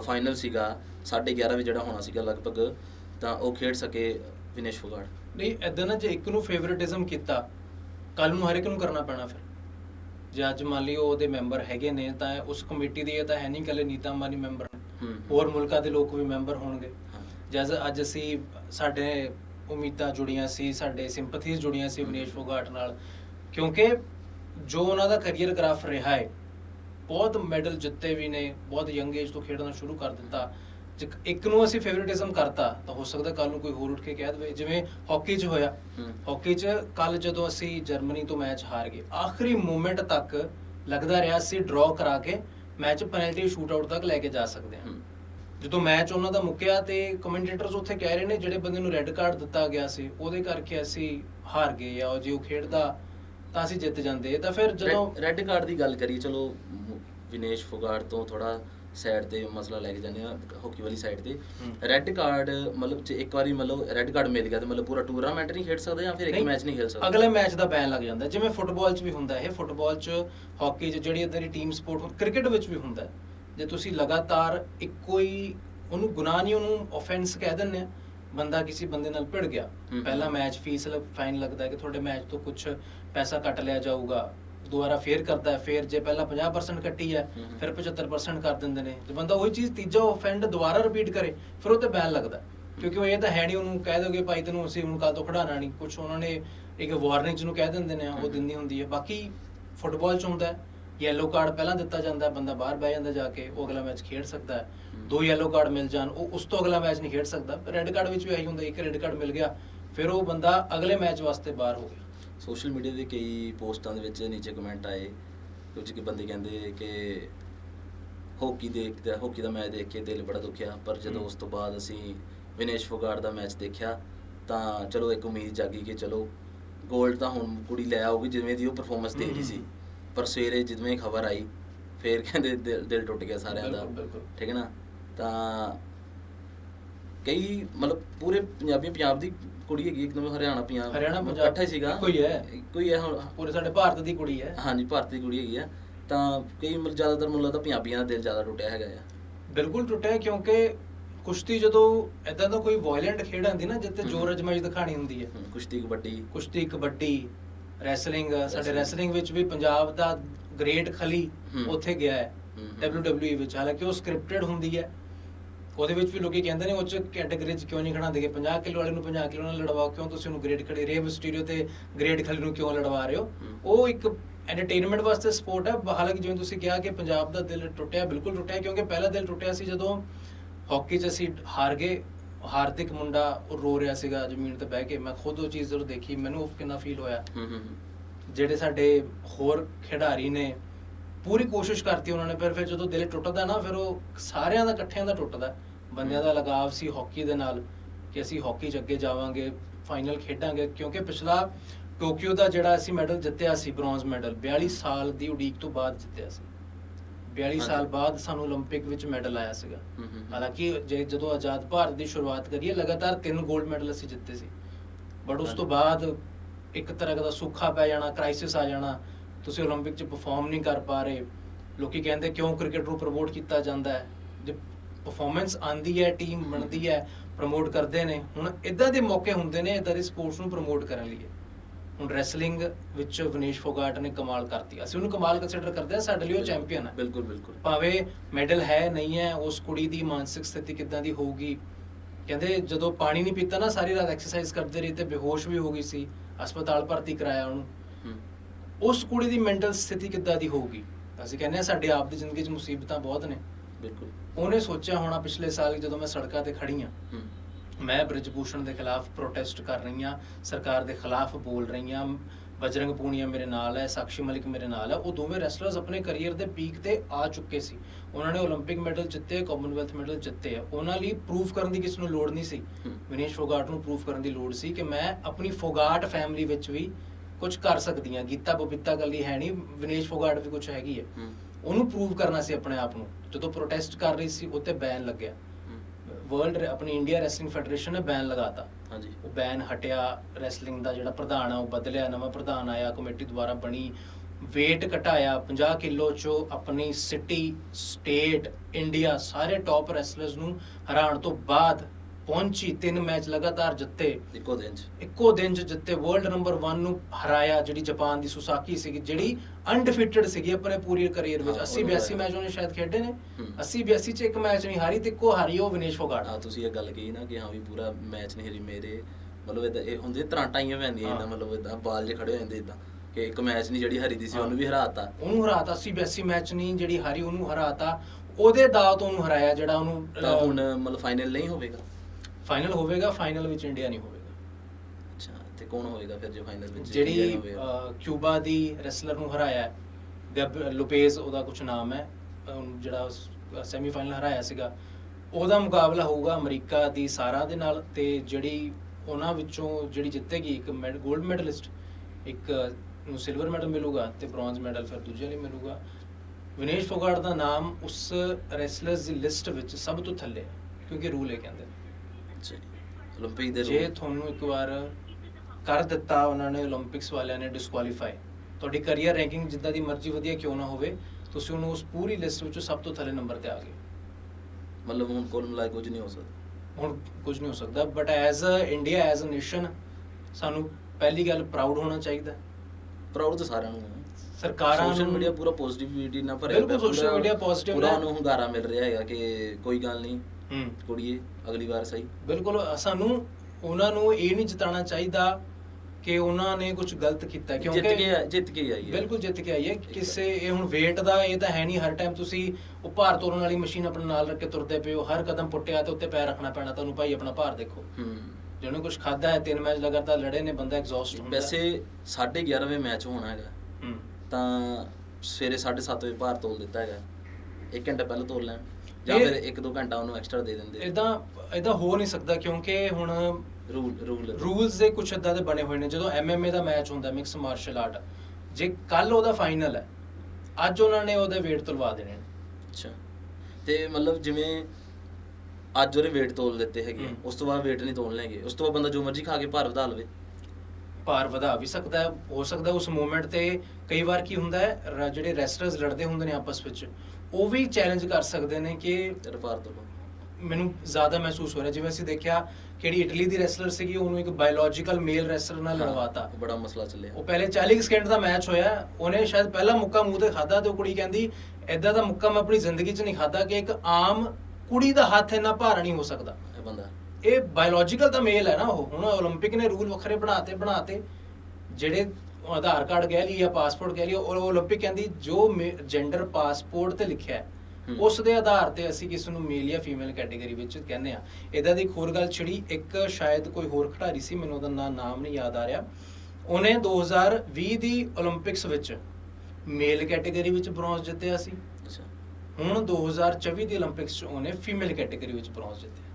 ਫਾਈਨਲ ਸੀਗਾ 11:30 ਵਜੇ ਜਿਹੜਾ ਹੋਣਾ ਸੀਗਾ ਲਗਭਗ ਤਾਂ ਉਹ ਖੇਡ ਸਕੇ ਵਿਨੇਸ਼ ਫੋਗਾਟ ਨਹੀਂ ਐਦਾਂ ਨਾ ਜੇ ਇੱਕ ਨੂੰ ਫੇਵਰਿਟਿਜ਼ਮ ਕੀਤਾ ਕੱਲ ਨੂੰ ਹਰ ਇੱਕ ਨੂੰ ਕਰਨਾ ਪੈਣਾ ਫਿਰ। ਜੇ ਅੱਜ ਮੰਨ ਲਿਓ ਉਹਦੇ ਮੈਂਬਰ ਹੈਗੇ ਨੇ ਤਾਂ ਉਸ ਕਮੇਟੀ ਦੇ ਇਹ ਤਾਂ ਹੈ ਨਹੀਂ ਕੱਲੇ ਨੀਤਾ ਅੰਬਾਨੀ ਮੈਂਬਰ ਹੋਰ ਮੁਲਕਾਂ ਦੇ ਲੋਕ ਵੀ ਮੈਂਬਰ ਹੋਣਗੇ। ਜੈਸੇ ਅੱਜ ਅਸੀਂ ਸਾਡੇ ਉਮੀਦਾਂ ਜੁੜੀਆਂ ਸੀ ਸਾਡੇ ਸਿੰਪਥੀਜ਼ ਜੁੜੀਆਂ ਸੀ ਵਿਨੇਸ਼ ਫੋਗਾਟ ਨਾਲ। ਕਿਉਂਕਿ ਜੋ ਉਹਨਾਂ ਦਾ ਕੈਰੀਅਰ ਗ੍ਰਾਫ ਰਿਹਾ ਹੈ ਬਹੁਤ ਮੈਡਲ ਜਿੱਤੇ ਵੀ ਨੇ ਬਹੁਤ ਯੰਗ ਏਜ ਤੋਂ ਖੇਡਣਾ ਸ਼ੁਰੂ ਕਰ ਦਿੱਤਾ। ਜੇ ਇੱਕ ਨੂੰ ਅਸੀਂ ਫੇਵਰਿਟਿਜ਼ਮ ਕਰਤਾ ਤਾਂ ਹੋ ਸਕਦਾ ਕੱਲ ਨੂੰ ਕੋਈ ਹੋਰ ਉੱਠ ਕੇ ਕਹਿ ਦੇਵੇ ਜਿਵੇਂ ਹਾਕੀ 'ਚ ਹੋਇਆ। ਹਾਕੀ 'ਚ ਕੱਲ ਜਦੋਂ ਅਸੀਂ ਜਰਮਨੀ ਤੋਂ ਮੈਚ ਹਾਰ ਗਏ ਆਖਰੀ ਮੂਮੈਂਟ ਤੱਕ ਲੱਗਦਾ ਰਿਹਾ ਸੀ ਡਰਾਅ ਕਰਾ ਕੇ ਮੈਚ ਪੈਨਲਟੀ ਸ਼ੂਟਆਊਟ ਤੱਕ ਲੈ ਕੇ ਜਾ ਸਕਦੇ ਹਾਂ। ਜਦੋਂ ਮੈਚ ਉਹਨਾਂ ਦਾ ਮੁੱਕਿਆ ਤੇ ਕਮੈਂਟੇਟਰਸ ਉੱਥੇ ਕਹਿ ਰਹੇ ਨੇ ਜਿਹੜੇ ਬੰਦੇ ਨੂੰ ਰੈੱਡ ਕਾਰਡ ਦਿੱਤਾ ਗਿਆ ਸੀ ਉਹਦੇ ਕਰਕੇ ਅਸੀਂ ਹਾਰ ਗਏ ਆ ਜੇ ਉਹ ਖੇਡਦਾ ਤਾਂ ਅਸੀਂ ਜਿੱਤ ਜਾਂਦੇ ਤਾਂ ਫਿਰ ਜਦੋਂ ਰੈੱਡ ਕਾਰਡ ਦੀ ਗੱਲ ਕਰੀ ਚਲੋ ਵਿਨੇਸ਼ ਫੋਗਾਟ ਤੋਂ ਥੋੜਾ ਸਾਈਡ ਤੇ ਮਸਲਾ ਲੈ ਕੇ ਜਾਂਦੇ ਆ ਹਾਕੀ ਵਾਲੀ ਸਾਈਡ ਤੇ। ਰੈੱਡ ਕਾਰਡ ਮਤਲਬ ਜੇ ਇੱਕ ਵਾਰੀ ਮਤਲਬ ਰੈੱਡ ਕਾਰਡ ਮਿਲ ਗਿਆ ਤੇ ਮਤਲਬ ਪੂਰਾ ਟੂਰਨਾਮੈਂਟ ਨਹੀਂ ਖੇਡ ਸਕਦੇ ਜਾਂ ਫਿਰ ਇੱਕ ਮੈਚ ਨਹੀਂ ਖੇਡ ਸਕਦੇ ਅਗਲੇ ਮੈਚ ਦਾ ਬੈਨ ਲੱਗ ਜਾਂਦਾ ਜਿਵੇਂ ਫੁੱਟਬਾਲ 'ਚ ਵੀ ਹੁੰਦਾ ਇਹ ਫੁੱਟਬਾਲ 'ਚ ਹਾਕੀ 'ਚ ਜਿਹੜੀ ਇਦਾਂ ਦੀ ਟੀਮ ਸਪੋਰਟ ਕ੍ਰਿਕਟ ਵਿੱਚ ਵੀ ਹੁੰਦਾ। ਜੇ ਤੁਸੀਂ ਲਗਾਤਾਰ ਇੱਕੋ ਹੀ ਉਹਨੂੰ ਗੁਨਾਹ ਨਹੀਂ ਉਹਨੂੰ ਆਫੈਂਸ ਕਹਿ ਦਿੰਦੇ ਆ ਬੰਦਾ ਕਿਸੇ ਬੰਦੇ ਨਾਲ ਭਿੜ ਗਿਆ। ਪਹਿਲਾ ਮੈਚ ਫੀਸ ਫਾਈਨ ਲੱਗਦਾ ਕਿ ਤੁਹਾਡੇ ਮੈਚ ਤੋਂ ਕੁਝ ਪੈਸਾ ਕੱਟ ਲਿਆ ਜਾਊਗਾ ਦੁਬਾਰਾ ਫੇਰ ਕਰਦਾ ਹੈ ਫੇਰ ਜੇ ਪਹਿਲਾਂ 50% ਕੱਟੀ ਹੈ। ਫਿਰ 75% ਕਰ ਦਿੰਦੇ ਨੇ ਤੇ ਬੰਦਾ ਉਹੀ ਚੀਜ਼ ਤੀਜਾ ਆਫੈਂਡ ਦੁਬਾਰਾ ਰਿਪੀਟ ਕਰੇ ਫਿਰ ਉਹ ਤੇ ਬੈਨ ਲੱਗਦਾ। ਕਿਉਂਕਿ ਉਹ ਇਹ ਤਾਂ ਹੈ ਨਹੀਂ ਉਹਨੂੰ ਕਹਿ ਦੋਗੇ ਭਾਈ ਤੈਨੂੰ ਅਸੀਂ ਹੁਣ ਕੱਲ ਤੋਂ ਖੜਾਣਾ ਨਹੀਂ ਕੁਝ ਉਹਨਾਂ ਨੇ ਇੱਕ ਵਾਰਨਿੰਗ ਜਿਹਨੂੰ ਕਹਿ ਦਿੰਦੇ ਨੇ ਉਹ। ਦਿੰਦੀ ਹੁੰਦੀ ਹੈ ਬਾਕੀ ਫੁੱਟਬਾਲ ਚ ਹੁੰਦਾ ਹੈ ਯੈਲੋ ਕਾਰਡ ਪਹਿਲਾਂ ਦਿੱਤਾ ਜਾਂਦਾ ਹੈ ਬੰਦਾ ਬਾਹਰ ਬਹਿ ਜਾਂਦਾ ਜਾ ਕੇ ਉਹ ਅਗਲਾ ਮੈਚ ਖੇਡ ਸਕਦਾ ਹੈ। ਦੋ ਯੈਲੋ ਕਾਰਡ ਮਿਲ ਜਾਣ ਉਹ ਉਸ ਤੋਂ ਅਗਲਾ ਮੈਚ ਨਹੀਂ ਖੇਡ ਸਕਦਾ ਰੈੱਡ ਕਾਰਡ ਵਿੱਚ ਵੀ ਇਹੀ ਹੁੰਦਾ ਇੱਕ ਰੈੱਡ ਕਾਰਡ ਮਿਲ ਗਿਆ ਫਿਰ ਉਹ ਬੰਦਾ ਅਗਲੇ ਮੈਚ ਵਾਸਤੇ ਬਾਹਰ ਹੋ ਗਿਆ ਸੋਸ਼ਲ ਮੀਡੀਆ ਦੇ ਕਈ ਪੋਸਟਾਂ ਦੇ ਵਿੱਚ ਨੀਚੇ ਕਮੈਂਟ ਆਏ ਕੁਝ ਕਿ ਬੰਦੇ ਕਹਿੰਦੇ ਕਿ ਹਾਕੀ ਦੇਖਦਾ ਹਾਕੀ ਦਾ ਮੈਚ ਦੇਖ ਕੇ ਦਿਲ ਬੜਾ ਦੁਖਿਆ ਪਰ ਜਦੋਂ। ਉਸ ਤੋਂ ਬਾਅਦ ਅਸੀਂ ਵਿਨੇਸ਼ ਫੋਗਾਟ ਦਾ ਮੈਚ ਦੇਖਿਆ ਤਾਂ ਚਲੋ ਇੱਕ ਉਮੀਦ ਜਾਗੀ ਕਿ ਚਲੋ 골ਡ ਤਾਂ ਹੁਣ ਕੁੜੀ ਲੈ ਆਊਗੀ ਜਿਵੇਂ ਦੀ ਉਹ ਪਰਫਾਰਮੈਂਸ ਦੇ ਰਹੀ ਸੀ। ਪਰ ਸਵੇਰੇ ਜਿਵੇਂ ਖਬਰ ਆਈ ਫੇਰ ਕਹਿੰਦੇ ਦਿਲ ਟੁੱਟ ਗਿਆ ਸਾਰਿਆਂ ਦਾ। ਠੀਕ ਹੈ ਨਾ ਤਾਂ ਕਈ ਮਤਲਬ ਪੂਰੇ ਪੰਜਾਬੀ ਪੰਜਾਬ ਦੀ ਕੁੜੀ ਹੈਗੀ ਇੱਕਦਮ ਹਰਿਆਣਾ ਪੰਜਾਬ ਹਰਿਆਣਾ ਪੰਜਾਬ ਇਕੱਠਾ ਹੀ ਸੀਗਾ ਇੱਕੋ ਹੀ। ਇੱਕੋ ਹੀ ਹੁਣ ਪੂਰੇ ਸਾਡੇ ਭਾਰਤ ਦੀ ਕੁੜੀ ਹੈ ਹਾਂਜੀ ਭਾਰਤੀ ਕੁੜੀ ਹੈਗੀ ਆ ਤਾਂ ਕਈ ਮਤਲਬ ਜ਼ਿਆਦਾਤਰ ਮੈਨੂੰ ਲੱਗਦਾ ਪੰਜਾਬੀਆਂ ਦਾ ਦਿਲ ਜ਼ਿਆਦਾ ਟੁੱਟਿਆ ਹੈਗਾ ਆ ਬਿਲਕੁਲ ਟੁੱਟਿਆ ਕਿਉਂਕਿ ਕੁਸ਼ਤੀ ਜਦੋਂ ਇਦਾਂ ਦਾ ਕੋਈ ਵਾਇਲੈਂਟ ਖੇਡ ਆਂਦੀ ਨਾ ਜਿੱਥੇ ਜ਼ੋਰ। ਅਜਮਾਇਸ਼ ਦਿਖਾਣੀ ਹੁੰਦੀ ਹੈ ਕੁਸ਼ਤੀ ਕਬੱਡੀ ਕੁਸ਼ਤੀ ਕਬੱਡੀ ਰੈਸਲਿੰਗ ਸਾਡੇ। ਰੈਸਲਿੰਗ ਵਿੱਚ ਵੀ ਪੰਜਾਬ ਦਾ ਗ੍ਰੇਟ ਖਲੀ। ਉੱਥੇ ਗਿਆ ਹੈ। WWE ਵਿੱਚ ਹਾਲਾਂਕਿ ਉਹ ਸਕ੍ਰਿਪਟਡ ਹੁੰਦੀ ਹੈ ਉਹਦੇ ਵਿੱਚ ਵੀ ਲੋਕੀ ਕਹਿੰਦੇ ਨੇ ਉਹ ਚ ਕੈਟਾਗਰੀ ਚ ਕਿਉਂ ਨਹੀਂ ਖੜਾਉਂਦੇ ਕਿ 50 ਕਿਲੋ ਵਾਲੇ ਨੂੰ 50 ਕਿਲੋ ਨਾਲ ਲੜਵਾਓ? ਕਿਉਂ ਤੁਸੀਂ ਉਹਨੂੰ ਗ੍ਰੇਟ ਖੜੀ ਰੇਵ ਸਟੀਰੀਓ ਤੇ ਗ੍ਰੇਟ ਖਲੀ ਨੂੰ ਕਿਉਂ ਲੜਵਾ ਰਹੇ ਹੋ। ਉਹ ਇੱਕ ਐਂਟਰਟੇਨਮੈਂਟ ਵਾਸਤੇ ਸਪੋਰਟ ਹੈ। ਹਾਲਾਂਕਿ ਜਿਵੇਂ ਤੁਸੀਂ ਕਿਹਾ ਕਿ ਪੰਜਾਬ ਦਾ ਦਿਲ ਟੁੱਟਿਆ ਬਿਲਕੁਲ ਟੁੱਟਿਆ ਕਿਉਂਕਿ ਪਹਿਲਾ ਦਿਲ ਟੁੱਟਿਆ ਸੀ ਜਦੋਂ ਹਾਕੀ 'ਚ ਅਸੀਂ ਹਾਰ ਗਏ। ਹਾਰਦਿਕ ਮੁੰਡਾ ਉਹ ਰੋ ਰਿਹਾ ਸੀਗਾ ਜ਼ਮੀਨ ਤੇ ਬਹਿ ਕੇ। ਮੈਂ ਖੁਦ ਉਹ ਚੀਜ਼ ਜਦੋਂ ਦੇਖੀ ਮੈਨੂੰ ਕਿੰਨਾ ਫੀਲ ਹੋਇਆ। ਜਿਹੜੇ ਸਾਡੇ ਹੋਰ ਖਿਡਾਰੀ ਨੇ ਪੂਰੀ ਕੋਸ਼ਿਸ਼ ਕਰਤੀ ਉਹਨਾਂ ਨੇ ਪਰ ਫਿਰ ਜਦੋਂ ਦਿਲ ਟੁੱਟਦਾ ਨਾ ਫਿਰ ਉਹ ਸਾਰਿਆਂ ਦਾ ਇਕੱਠਿਆਂ ਦਾ ਟੁੱਟਦਾ। ਬੰਦਿਆਂ ਦਾ ਲਗਾਵ ਸੀ ਹਾਕੀ ਦੇ ਨਾਲ ਕਿ ਅਸੀਂ ਹਾਕੀ 'ਚ ਅੱਗੇ ਜਾਵਾਂਗੇ ਫਾਈਨਲ ਖੇਡਾਂਗੇ ਕਿਉਂਕਿ ਪਿਛਲਾ ਟੋਕੀਓ ਦਾ ਜਿਹੜਾ ਅਸੀਂ ਮੈਡਲ ਜਿੱਤਿਆ ਸੀ ਬ੍ਰੌਂਜ਼ ਮੈਡਲ 42 ਸਾਲ ਦੀ ਉਡੀਕ ਤੋਂ ਬਾਅਦ ਜਿੱਤਿਆ ਸੀ। 42 ਸਾਲ ਬਾਅਦ ਸਾਨੂੰ 올림픽 ਵਿੱਚ ਮੈਡਲ ਆਇਆ ਸੀਗਾ। ਹਾਲਾਂਕਿ ਜਦੋਂ ਆਜ਼ਾਦ ਭਾਰਤ ਦੀ ਸ਼ੁਰੂਆਤ ਕਰੀਏ ਲਗਾਤਾਰ ਤਿੰਨ 골ਡ ਮੈਡਲ ਅਸੀਂ ਜਿੱਤੇ ਸੀ। ਬਟ ਉਸ ਤੋਂ ਬਾਅਦ ਇੱਕ ਤਰ੍ਹਾਂ ਦਾ ਸੁੱਖਾ ਪੈ ਜਾਣਾ ਕ੍ਰਾਈਸਿਸ ਆ ਜਾਣਾ ਤੁਸੀਂ 올림픽 'ਚ ਪਰਫਾਰਮ ਨਹੀਂ ਕਰ ਪਾ ਰਹੇ ਲੋਕੀ ਕਹਿੰਦੇ ਕਿਉਂ ਕ੍ਰਿਕਟ ਨੂੰ ਪ੍ਰਮੋਟ ਕੀਤਾ ਜਾਂਦਾ ਹੈ ਜੇ ਪਰਫਾਰਮੈਂਸ ਆਂਦੀ ਹੈ ਟੀਮ ਬਣਦੀ ਹੈ ਪ੍ਰਮੋਟ ਕਰਦੇ ਨੇ ਹੁਣ ਇਦਾਂ ਦੇ ਮੌਕੇ ਹੁੰਦੇ ਨੇ ਇਦਾਂ ਦੇ ਸਪੋਰਟਸ ਨੂੰ ਪ੍ਰਮੋਟ ਕਰਨ ਲਈ ਹੁਣ ਰੈਸਲਿੰਗ ਵਿੱਚ ਵਿਨੇਸ਼ ਫੋਗਾਟ ਨੇ ਕਮਾਲ ਕਰਤੀ ਅਸੀਂ ਉਹਨੂੰ ਕਮਾਲ ਕੰਸੀਡਰ ਕਰਦੇ ਹਾਂ ਸਾਡੇ ਲਈ ਉਹ ਚੈਂਪੀਅਨ ਹੈ ਬਿਲਕੁਲ ਬਿਲਕੁਲ ਭਾਵੇਂ ਮੈਡਲ ਹੈ ਨਹੀਂ ਹੈ ਉਸ ਕੁੜੀ ਦੀ ਮਾਨਸਿਕ ਸਥਿਤੀ ਕਿੱਦਾਂ ਦੀ ਹੋਊਗੀ ਕਹਿੰਦੇ ਜਦੋਂ ਪਾਣੀ ਨਹੀਂ ਪੀਤਾ ਨਾ ਸਾਰੀ ਰਾਤ ਐਕਸਰਸਾਈਜ਼ ਕਰਦੇ ਰਹੀ ਤੇ ਬੇਹੋਸ਼ ਵੀ ਹੋ ਗਈ ਸੀ ਹਸਪਤਾਲ ਭਰਤੀ ਕਰਾਇਆ ਉਹਨੂੰ ਹਮ, ਉਸ ਕੁੜੀ ਦੀ ਮੈਂਟਲ ਸਥਿਤੀ ਕਿੱਦਾਂ ਦੀ ਹੋਊਗੀ ਅਸੀਂ ਕਹਿੰਦੇ ਆ ਸਾਡੇ ਆਪ ਦੀ ਜ਼ਿੰਦਗੀ 'ਚ ਮੁਸੀਬਤਾਂ ਬਹੁਤ ਨੇ ਬਿਲਕੁਲ ਉਹਨੇ ਸੋਚਿਆ ਹੋਣਾ ਪਿਛਲੇ ਸਾਲ ਜਦੋਂ ਮੈਂ ਸੜਕਾਂ ਤੇ ਖੜੀ ਆ ਹਮ, ਮੈਂ ਬ੍ਰਿਜਭੂਸ਼ਣ ਦੇ ਖਿਲਾਫ ਪ੍ਰੋਟੈਸਟ ਕਰ ਰਹੀ ਹਾਂ ਸਰਕਾਰ ਦੇ ਖਿਲਾਫ ਬੋਲ ਰਹੀ ਹਾਂ ਬਜਰੰਗ ਪੂਨੀਆ ਮੇਰੇ ਨਾਲ ਹੈ ਸਾਕਸ਼ੀ ਮਲਿਕ ਮੇਰੇ ਨਾਲ ਹੈ ਉਹ ਦੋਵੇਂ ਰੈਸਲਰਸ ਆਪਣੇ ਕੈਰੀਅਰ ਦੇ ਪੀਕ ਤੇ ਆ ਚੁੱਕੇ ਸੀ ਉਹਨਾਂ ਨੇ 올림픽 ਮੈਡਲ ਜਿੱਤੇ ਕਾਮਨਵੈਲਥ ਮੈਡਲ ਜਿੱਤੇ ਆ ਉਹਨਾਂ ਲਈ ਪ੍ਰੂਫ ਕਰਨ ਦੀ ਕਿਸੇ ਨੂੰ ਲੋੜ ਨਹੀਂ ਸੀ ਹਮ। ਵਿਨੇਸ਼ ਫੋਗਾਟ ਨੂੰ ਪ੍ਰੂਫ ਕਰਨ ਦੀ ਲੋੜ ਸੀ ਕਿ ਮੈਂ ਆਪਣੀ ਫੋਗਾਟ ਫੈਮਿਲੀ ਵਿੱਚ ਵੀ ਕੁਝ ਕਰ ਸਕਦੀ ਹਾਂ ਗੀਤਾ ਬਬੀਤਾ ਗੱਲ ਹੀ ਨਹੀਂ ਵਿਨੇਸ਼ ਫੋਗਾਟ ਵੀ ਕੁਝ ਹੈਗੀ ਹੈ। ਉਹਨੂੰ ਪ੍ਰੂਵ ਕਰਨਾ ਸੀ ਆਪਣੇ ਆਪ ਨੂੰ। ਜਦੋਂ ਪ੍ਰੋਟੈਸਟ ਕਰ ਰਹੀ ਸੀ ਉੱਤੇ ਬੈਨ ਲੱਗਿਆ। ਵਰਲਡ ਆਪਣੀ ਇੰਡੀਆ ਰੈਸਲਿੰਗ ਫੈਡਰੇਸ਼ਨ ਨੇ ਬੈਨ ਲਗਾਤਾ। ਹਾਂਜੀ। ਉਹ ਬੈਨ ਹਟਿਆ ਰੈਸਲਿੰਗ ਦਾ ਜਿਹੜਾ ਪ੍ਰਧਾਨ ਆ ਉਹ ਬਦਲਿਆ ਨਵਾਂ ਪ੍ਰਧਾਨ ਆਇਆ ਕਮੇਟੀ ਦੁਬਾਰਾ ਬਣੀ। weight ਘਟਾਇਆ 50 ਕਿਲੋ ਚੋਂ ਆਪਣੀ ਸਿਟੀ ਸਟੇਟ ਇੰਡੀਆ ਸਾਰੇ ਟੌਪ ਰੈਸਲਰਸ ਨੂੰ ਹਰਾਉਣ ਤੋਂ ਬਾਅਦ ਪਹੁੰਚੀ ਤਿੰਨ ਮੈਚ ਲਗਾਤਾਰ ਜਿੱਤੇ। ਇੱਕੋ ਦਿਨ ਚ। ਇੱਕੋ ਦਿਨ 'ਚ ਜਿੱਤੇ। ਵਰਲਡ ਨੰਬਰ 1 ਨੂੰ ਹਰਾਇਆ ਜਿਹੜੀ ਜਾਪਾਨ ਦੀ ਸੁਸਾਕੀ ਸੀਗੀ ਜਿਹੜੀ ਅਨਡਿਫੀਟਡ ਸੀਗੀ ਆਪਣੇ ਪੂਰੀ ਕੈਰੀਅਰ ਵਿੱਚ। ਹਾਂ, 80 ਉਹਨੂੰ 82 ਮੈਚ ਉਹਨੇ ਸ਼ਾਇਦ ਖੇਡੇ ਨੇ। ਹਮ। 80 82 ਚ ਇੱਕ ਮੈਚ ਨਹੀਂ ਹਾਰੀ ਤੇ ਇੱਕੋ ਹਾਰੀ ਉਹ ਵਿਨੇਸ਼ ਫੋਗਾਟ। ਤੁਸੀਂ ਇਹ ਗੱਲ ਕਹੀ ਨਾ ਕਿ ਹਾਂ ਵੀ ਪੂਰਾ ਮੈਚ ਨਹੀਂ ਹਰੀ ਮੇਰੇ। ਮਤਲਬ ਇਦਾਂ ਇਹ ਹੁੰਦੇ ਤਰਾਂਟਾਈਆਂ ਪੈਂਦੀਆਂ। ਇਦਾਂ ਮਤਲਬ ਇਦਾਂ ਬਾਲ ਜੇ ਖੜੇ ਹੋ ਜਾਂਦੇ ਇਦਾਂ ਕਿ ਇੱਕ ਮੈਚ ਨਹੀਂ ਜਿਹੜੀ ਹਰੀ ਦੀ ਸੀ। ਉਹਨੂੰ ਵੀ ਹਰਾਤਾ। ਉਹਨੂੰ ਹਰਾਤਾ 80 82 ਮੈਚ ਨਹੀਂ ਜਿਹੜੀ ਹਾਰੀ ਉਹਨੂੰ ਹਰਾਤਾ। ਉਹਦੇ ਦਾਅ ਤੋਂ ਉਹਨੂੰ ਹਰਾਇਆ ਜਿਹੜਾ ਉਹਨੂੰ ਤਾਂ ਹੁਣ ਮਤਲਬ ਫਾਈਨਲ ਨਹੀਂ ਹੋਵੇਗਾ। ਫਾਈਨਲ ਹੋਵੇਗਾ ਫਾਈਨਲ ਵਿੱਚ ਇੰਡੀਆ ਨਹੀਂ ਹੋਵੇਗਾ। ਅੱਛਾ ਤੇ ਕੌਣ ਹੋਵੇਗਾ ਫਿਰ ਜੇ ਫਾਈਨਲ ਵਿੱਚ ਜਿਹੜੀ ਕਿਊਬਾ ਦੀ ਰੈਸਲਰ ਨੂੰ ਹਰਾਇਆ ਹੈ, ਗੈਬ ਲੋਪੇਜ਼ ਉਹਦਾ ਕੁਝ ਨਾਮ ਹੈ। ਉਹਨੂੰ ਜਿਹੜਾ ਸੈਮੀਫਾਈਨਲ ਹਰਾਇਆ ਸੀਗਾ ਉਹਦਾ ਮੁਕਾਬਲਾ ਹੋਊਗਾ ਅਮਰੀਕਾ ਦੀ ਸਾਰਾ ਦੇ ਨਾਲ ਤੇ ਜਿਹੜੀ ਉਹਨਾਂ ਵਿੱਚੋਂ ਜਿਹੜੀ ਜਿੱਤੇਗੀ ਇੱਕ 골ਡ ਮੈਡਲਿਸਟ ਇੱਕ ਨੂੰ ਸਿਲਵਰ ਮੈਡਲ ਮਿਲੂਗਾ ਤੇ ਬ੍ਰੌਂਜ਼ ਮੈਡਲ ਫਿਰ ਦੂਜੇ ਲਈ ਮਿਲੂਗਾ। ਵਿਨੇਸ਼ ਫੋਗਾਟ ਦਾ ਨਾਮ ਉਸ ਰੈਸਲਰਸ ਦੀ ਲਿਸਟ ਵਿੱਚ ਸਭ ਤੋਂ ਥੱਲੇ ਹੈ ਕਿਉਂਕਿ ਰੂਲ ਇਹ ਕਹਿੰਦੇ ਨੇ। ਜੀ 올림픽 ਦੇ ਜੇ ਤੁਹਾਨੂੰ ਇੱਕ ਵਾਰ ਕਰ ਦਿੱਤਾ ਉਹਨਾਂ ਨੇ 올림픽ਸ ਵਾਲਿਆਂ ਨੇ ਡਿਸਕੁਆਲੀਫਾਈ ਤੁਹਾਡੀ ਕੈਰੀਅਰ ਰੈਂਕਿੰਗ ਜਿੱਦਾਂ ਦੀ ਮਰਜ਼ੀ ਵਧੀਆ ਕਿਉਂ ਨਾ ਹੋਵੇ ਤੁਸੀਂ ਉਹਨੂੰ ਉਸ ਪੂਰੀ ਲਿਸਟ ਵਿੱਚੋਂ ਸਭ ਤੋਂ ਥੱਲੇ ਨੰਬਰ ਤੇ ਆ ਗਏ। ਮਤਲਬ ਹੁਣ ਕੋਲ ਮਿਲਾ ਕੁਝ ਨਹੀਂ ਹੋ ਸਕਦਾ। ਹੁਣ ਕੁਝ ਨਹੀਂ ਹੋ ਸਕਦਾ but as a India as a nation ਸਾਨੂੰ ਪਹਿਲੀ ਗੱਲ ਪ੍ਰਾਊਡ ਹੋਣਾ ਚਾਹੀਦਾ। ਪ੍ਰਾਊਡ ਤਾਂ ਸਾਰਿਆਂ ਨੂੰ ਸਰਕਾਰਾਂ ਸੋਸ਼ਲ ਮੀਡੀਆ ਪੂਰਾ ਪੋਜ਼ਿਟਿਵਿਟੀ ਨਾਲ ਭਰਿਆ ਬਿਲਕੁਲ ਸੋਸ਼ਲ ਮੀਡੀਆ ਪੋਜ਼ਿਟਿਵ ਪੂਰਾ ਨੂੰ ਹੁੰਗਾਰਾ ਮਿਲ ਰਿਹਾ ਹੈਗਾ ਕਿ ਕੋਈ ਗੱਲ ਨਹੀਂ। ਹੂੰ। ਕੁੜੀਏ ਅਗਲੀ ਵਾਰ ਸਹੀ। ਬਿਲਕੁਲ ਸਾਨੂੰ ਉਹਨਾਂ ਨੂੰ ਇਹ ਨਹੀਂ ਜਿਤਾਉਣਾ ਚਾਹੀਦਾ ਕਿ ਉਹਨਾਂ ਨੇ ਕੁਝ ਗਲਤ ਕੀਤਾ ਕਿਉਂਕਿ ਜਿੱਤ ਕੇ ਜਿੱਤ ਕੇ ਆਈ ਹੈ। ਬਿਲਕੁਲ ਜਿੱਤ ਕੇ ਆਈ ਹੈ। ਕਿਸੇ ਇਹ ਹੁਣ weight ਦਾ ਇਹ ਤਾਂ ਹੈ ਨਹੀਂ ਹਰ ਟਾਈਮ ਤੁਸੀਂ ਉਹ ਭਾਰ ਤੋਲਣ ਵਾਲੀ ਮਸ਼ੀਨ ਆਪਣੇ ਨਾਲ ਰੱਖ ਕੇ ਤੁਰਦੇ ਪਏ ਹੋ ਹਰ ਕਦਮ ਪੁੱਟਿਆ ਤੇ ਉੱਤੇ ਪੈਰ ਰੱਖਣਾ ਪੈਣਾ ਤੁਹਾਨੂੰ ਭਾਈ ਆਪਣਾ ਭਾਰ ਦੇਖੋ। ਹੂੰ। ਜਿਹਨੇ ਕੁਝ ਖਾਦਾ ਹੈ ਤਿੰਨ ਮੈਚ ਲਗਾਤਾਰ ਲੜੇ ਨੇ ਬੰਦਾ ਐਗਜ਼ੌਸਟ ਹੁੰਦਾ। ਵੈਸੇ 11:30 ਵਜੇ ਮੈਚ ਹੋਣਾ ਹੈਗਾ। ਹੂੰ। ਤਾਂ ਸਵੇਰੇ 7:30 ਵਜੇ ਭਾਰ ਤੋਲ ਦਿੱਤਾ ਹੈਗਾ। 1 ਘੰਟਾ ਪਹਿਲਾਂ ਤੋਲ ਲੈਣ। ਜਾਂ ਇਹ- ਫਿਰ 1-2 ਘੰਟਾ ਉਹਨੂੰ ਐਕਸਟਰਾ ਦੇ ਦਿੰਦੇ ਇਦਾਂ ਇਦਾਂ ਹੋ ਨਹੀਂ ਸਕਦਾ ਕਿਉਂਕਿ ਹੁਣ ਰੂਲ ਰੂਲ ਰੂਲਸ ਦੇ ਕੁਝ ਇਦਾਂ ਦੇ ਬਣੇ ਹੋਏ ਨੇ। ਜਦੋਂ ਐਮਐਮਏ ਦਾ ਮੈਚ ਹੁੰਦਾ ਮਿਕਸ ਮਾਰਸ਼ਲ ਆਰਟ ਜੇ ਕੱਲ ਉਹਦਾ ਫਾਈਨਲ ਹੈ ਅੱਜ ਉਹਨਾਂ ਨੇ ਉਹਦੇ weight ਤੁਲਵਾ ਦੇਣੇ ਨੇ। ਅੱਛਾ। ਤੇ ਮਤਲਬ ਜਿਵੇਂ ਅੱਜ ਉਹਦੇ weight ਤੋਲ ਦਿੱਤੇ ਹੈਗੇ। ਉਸ ਤੋਂ ਬਾਅਦ weight ਨਹੀਂ ਤੋਲਣੇ ਹੈਗੇ। ਉਸ ਤੋਂ ਬਾਅਦ ਬੰਦਾ ਜੋ ਮਰਜ਼ੀ ਖਾ ਕੇ ਭਾਰ ਵਧਾ ਲਵੇ। ਭਾਰ ਵਧਾ ਵੀ ਸਕਦਾ ਹੈ ਹੋ ਸਕਦਾ ਉਸ ਮੂਮੈਂਟ ਤੇ ਕਈ ਵਾਰ ਕੀ ਹੁੰਦਾ ਹੈ ਰ- ਜਿਹੜੇ ਰੈਸਲਰਸ ਲੜਦੇ ਹੁੰਦੇ ਨੇ ਆਪਸ ਵਿੱਚ ਉਹ ਵੀ ਚੈਲੰਜ ਕਰ ਸਕਦੇ ਨੇ ਕਿ ਤੇਰਾ ਭਾਰ ਤੋਲੋ ਮੈਨੂੰ ਜ਼ਿਆਦਾ ਮਹਿਸੂਸ ਹੋ ਰਿਹਾ ਜਿਵੇਂ ਅਸੀਂ ਦੇਖਿਆ ਕਿਹੜੀ ਇਟਲੀ ਦੀ ਰੈਸਲਰ ਸੀਗੀ ਉਹਨੂੰ ਇੱਕ ਬਾਇਓਲੋਜੀਕਲ ਮੇਲ ਰੈਸਲਰ ਨਾਲ ਲੜਵਾਤਾ ਉਹ ਬੜਾ ਮਸਲਾ ਚੱਲਿਆ ਉਹ ਪਹਿਲੇ 40 ਸਕਿੰਟ ਦਾ ਮੈਚ ਹੋਇਆ ਉਹਨੇ ਸ਼ਾਇਦ ਪਹਿਲਾ ਮੁੱਕਾ ਮੂੰਹ ਤੇ ਖਾਦਾ ਤੇ ਉਹ ਕੁੜੀ ਕਹਿੰਦੀ ਐਦਾਂ ਦਾ ਮੁੱਕਾ ਮੈਂ ਆਪਣੀ ਜ਼ਿੰਦਗੀ 'ਚ ਨਹੀਂ ਖਾਦਾ ਕਿ ਇੱਕ ਆਮ ਕੁੜੀ ਦਾ ਹੱਥ ਇੰਨਾ ਭਾਰਾ ਨਹੀਂ ਹੋ ਸਕਦਾ ਇਹ ਬੰਦਾ ਇਹ ਬਾਇਓਲੋਜੀਕਲ ਤਾਂ ਮੇਲ ਹੈ ਨਾ ਉਹ ਹੁਣ 올림픽 ਨੇ ਰੂਲ ਵੱਖਰੇ ਬਣਾਤੇ ਬਣਾਤੇ ਜਿਹੜੇ ਆਧਾਰ ਕਾਰਡ ਕਹਿ ਲਈ ਜਾਂ ਪਾਸਪੋਰਟ ਕਹਿ ਲਈ ਔਰ 올림픽 ਕਹਿੰਦੀ ਜੋ ਜੈਂਡਰ ਪਾਸਪੋਰਟ ਤੇ ਲਿਖਿਆ ਹੈ ਉਸ ਦੇ ਆਧਾਰ ਤੇ ਅਸੀਂ ਕਿਸ ਨੂੰ ਮੇਲ ਜਾਂ ਫੀਮੇਲ ਕੈਟਾਗਰੀ ਵਿੱਚ ਕਹਿੰਦੇ ਆ ਇਦਾਂ ਦੀ ਹੋਰ ਗੱਲ ਛੜੀ ਇੱਕ ਸ਼ਾਇਦ ਕੋਈ ਹੋਰ ਖਿਡਾਰੀ ਸੀ ਮੈਨੂੰ ਉਹਦਾ ਨਾਮ ਨਹੀਂ ਯਾਦ ਆ ਰਿਹਾ। ਉਹਨੇ 2020 ਦੀ 올림픽ਸ ਵਿੱਚ ਮੇਲ ਕੈਟਾਗਰੀ ਵਿੱਚ ਬ੍ਰੌਂਜ਼ ਜਿੱਤਿਆ ਸੀ। ਹੁਣ 2024 ਦੀ 올림픽ਸ ਚ ਉਹਨੇ ਫੀਮੇਲ ਕੈਟਾਗਰੀ ਵਿੱਚ ਬ੍ਰੌਂਜ਼ ਜਿੱਤਿਆ।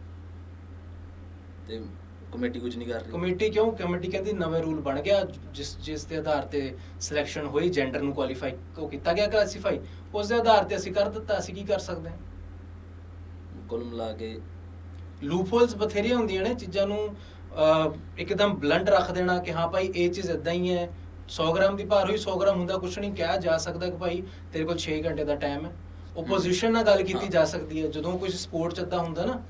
ਤੇ ਕਮੇਟੀ ਕੁਝ ਨਹੀਂ ਕਰ ਰਹੀ। ਕਮੇਟੀ ਕਿਉਂ? ਕਮੇਟੀ ਕਹਿੰਦੀ ਨਵੇਂ ਰੂਲ ਬਣ ਗਿਆ। ਜਿਸ ਜਿਸ ਦੇ ਆਧਾਰ ਤੇ ਸਿਲੈਕਸ਼ਨ ਹੋਈ ਜੈਂਡਰ ਨੂੰ ਕੁਆਲੀਫਾਈ ਉਹ ਕੀਤਾ ਗਿਆ ਕਲਾਸੀਫਾਈ ਉਸ ਦੇ ਆਧਾਰ ਤੇ ਅਸੀਂ ਕਰ ਦਿੱਤਾ। ਅਸੀਂ ਕੀ ਕਰ ਸਕਦੇ ਹਾਂ? ਕੁੱਲ ਮਿਲਾ ਕੇ ਲੂਪਹੋਲਸ ਬਥੇਰੀਆਂ ਹੁੰਦੀਆਂ ਨੇ। ਚੀਜ਼ਾਂ ਨੂੰ ਇੱਕਦਮ ਬਲੰਟ ਰੱਖ ਦੇਣਾ ਕਿ ਹਾਂ ਭਾਈ ਇਹ ਚੀਜ਼ ਇਦਾਂ ਹੀ ਹੈ। 100 ਗ੍ਰਾਮ ਦੀ ਭਾਰ ਹੋਈ 100 ਗ੍ਰਾਮ ਹੁੰਦਾ ਕੁਝ ਨਹੀਂ। ਕਿਹਾ ਜਾ ਸਕਦਾ ਕਿ ਭਾਈ ਤੇਰੇ ਕੋਲ 6 ਘੰਟੇ ਦਾ ਟਾਈਮ ਹੈ। ਓਪੋਜੀਸ਼ਨ ਨਾਲ ਗੱਲ ਕੀਤੀ। ਜਾ ਸਕਦੀ ਹੈ। ਜਦੋਂ ਕੋਈ ਸਪੋਰਟ ਚ ਹੁੰਦਾ ਨਾ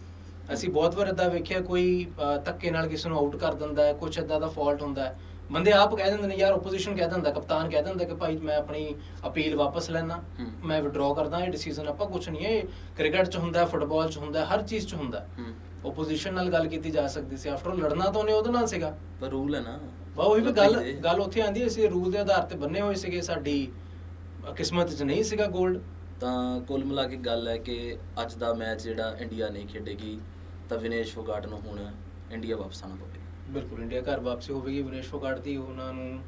ਅਸੀਂ ਬਹੁਤ ਵਾਰ ਇਦਾਂ ਵੇਖਿਆ ਕੋਈ ਧੱਕੇ ਨਾਲ ਕਿਸੇ ਨੂੰ ਆਊਟ ਕਰ ਦਿੰਦਾ ਹੈ ਕੁਝ ਇਦਾਂ ਦਾ ਫਾਲਟ ਹੁੰਦਾ ਹੈ। ਬੰਦੇ ਆਪ ਕਹਿ ਦਿੰਦੇ ਨੇ ਯਾਰ ਓਪੋਜੀਸ਼ਨ ਕਹਿ ਦਿੰਦਾ ਕਪਤਾਨ ਕਹਿ ਦਿੰਦਾ ਕਿ ਭਾਈ ਮੈਂ ਆਪਣੀ ਅਪੀਲ ਵਾਪਸ ਲੈਣਾ। ਮੈਂ ਵਿਡਰਾਅ ਕਰਦਾ ਇਹ ਡਿਸੀਜਨ ਆਪਾਂ ਕੁਝ ਨਹੀਂ ਹੈ ਕ੍ਰਿਕਟ ਚ ਹੁੰਦਾ ਫੁੱਟਬਾਲ ਚ ਹੁੰਦਾ ਹਰ ਚੀਜ਼ ਚ ਹੁੰਦਾ। ਹੂੰ। ਓਪੋਜੀਸ਼ਨ ਨਾਲ ਗੱਲ ਕੀਤੀ ਜਾ ਸਕਦੀ ਸੀ। ਆਫਟਰ ਲੜਨਾ ਤਾਂ ਉਹਨੇ ਉਹਦੇ ਨਾਲ ਸੀਗਾ। ਪਰ ਰੂਲ ਹੈ ਨਾ। ਬਾ ਉਹੀ ਵੀ ਗੱਲ। ਗੱਲ ਉੱਥੇ ਆਂਦੀ ਅਸੀਂ ਰੂਲ ਦੇ ਆਧਾਰ ਤੇ ਬੰਨੇ ਹੋਏ ਸੀਗੇ ਸਾਡੀ ਕਿਸਮਤ 'ਚ ਨਹੀਂ ਸੀਗਾ 골ਡ ਤਾਂ ਕੁੱਲ ਮਿਲਾ ਕੇ ਗੱਲ ਹੈ ਕਿ ਅੱਜ ਦਾ ਮੈਚ ਜਿਹੜਾ ਇੰਡੀਆ ਨਹੀਂ ਖੇਡੇਗੀ ਤਾਂ ਵਿਨੇਸ਼ ਫੋਗਾਟ ਨੂੰ ਹੁਣ ਇੰਡੀਆ ਵਾਪਸ ਆਉਣਾ ਪਵੇਗਾ। ਬਿਲਕੁਲ ਇੰਡੀਆ ਘਰ ਵਾਪਸੀ ਹੋਵੇਗੀ ਵਿਨੇਸ਼ ਫੋਗਾਟ ਦੀ ਉਹਨਾਂ ਨੂੰ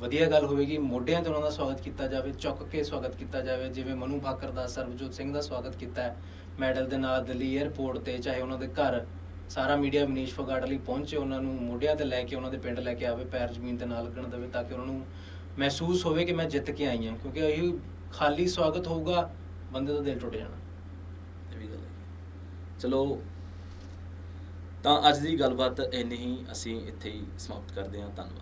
ਵਧੀਆ ਗੱਲ ਹੋਵੇਗੀ ਮੋਢਿਆਂ ਤੇ ਉਹਨਾਂ ਦਾ ਸਵਾਗਤ ਕੀਤਾ ਜਾਵੇ ਚੁੱਕ ਕੇ ਸਵਾਗਤ ਕੀਤਾ ਜਾਵੇ ਜਿਵੇਂ ਮਨੂ ਭਾਕਰ ਦਾ ਸਰਬਜੋਤ ਸਿੰਘ ਦਾ ਸਵਾਗਤ ਕੀਤਾ ਹੈ ਮੈਡਲ ਦੇ ਨਾਲ ਦਿੱਲੀ 에ਅਰਪੋਰਟ ਤੇ ਚਾਹੇ ਉਹਨਾਂ ਦੇ ਘਰ ਸਾਰਾ ਮੀਡੀਆ ਵਿਨੇਸ਼ ਫੋਗਾਟ ਲਈ ਪਹੁੰਚੇ ਉਹਨਾਂ ਨੂੰ ਮੋਢਿਆਂ ਤੇ ਲੈ ਕੇ ਉਹਨਾਂ ਦੇ ਪਿੰਡ ਲੈ ਕੇ ਆਵੇ ਪੈਰ ਜ਼ਮੀਨ ਤੇ ਨਾ ਲੱਗਣ ਦੇਵੇ ਤਾਂ ਕਿ ਉਹਨਾਂ ਨੂੰ ਮਹਿਸੂਸ ਹੋਵੇ ਕਿ ਮੈਂ ਜਿੱਤ ਕੇ ਆਈ ਹਾਂ ਕਿਉਂਕਿ ਇਹ ਖਾਲੀ ਸਵਾਗਤ ਹੋਊਗਾ ਬੰਦੇ ਦਾ ਦਿਲ ਟੁੱਟ ਜਾਣਾ। ਇਹ ਵੀ ਗੱਲ ਹੈ। ਚਲੋ ਤਾਂ ਅੱਜ ਦੀ ਗੱਲਬਾਤ ਇੰਨੀ ਹੀ। ਅਸੀਂ ਇੱਥੇ ਹੀ ਸਮਾਪਤ ਕਰਦੇ ਹਾਂ। ਧੰਨਵਾਦ।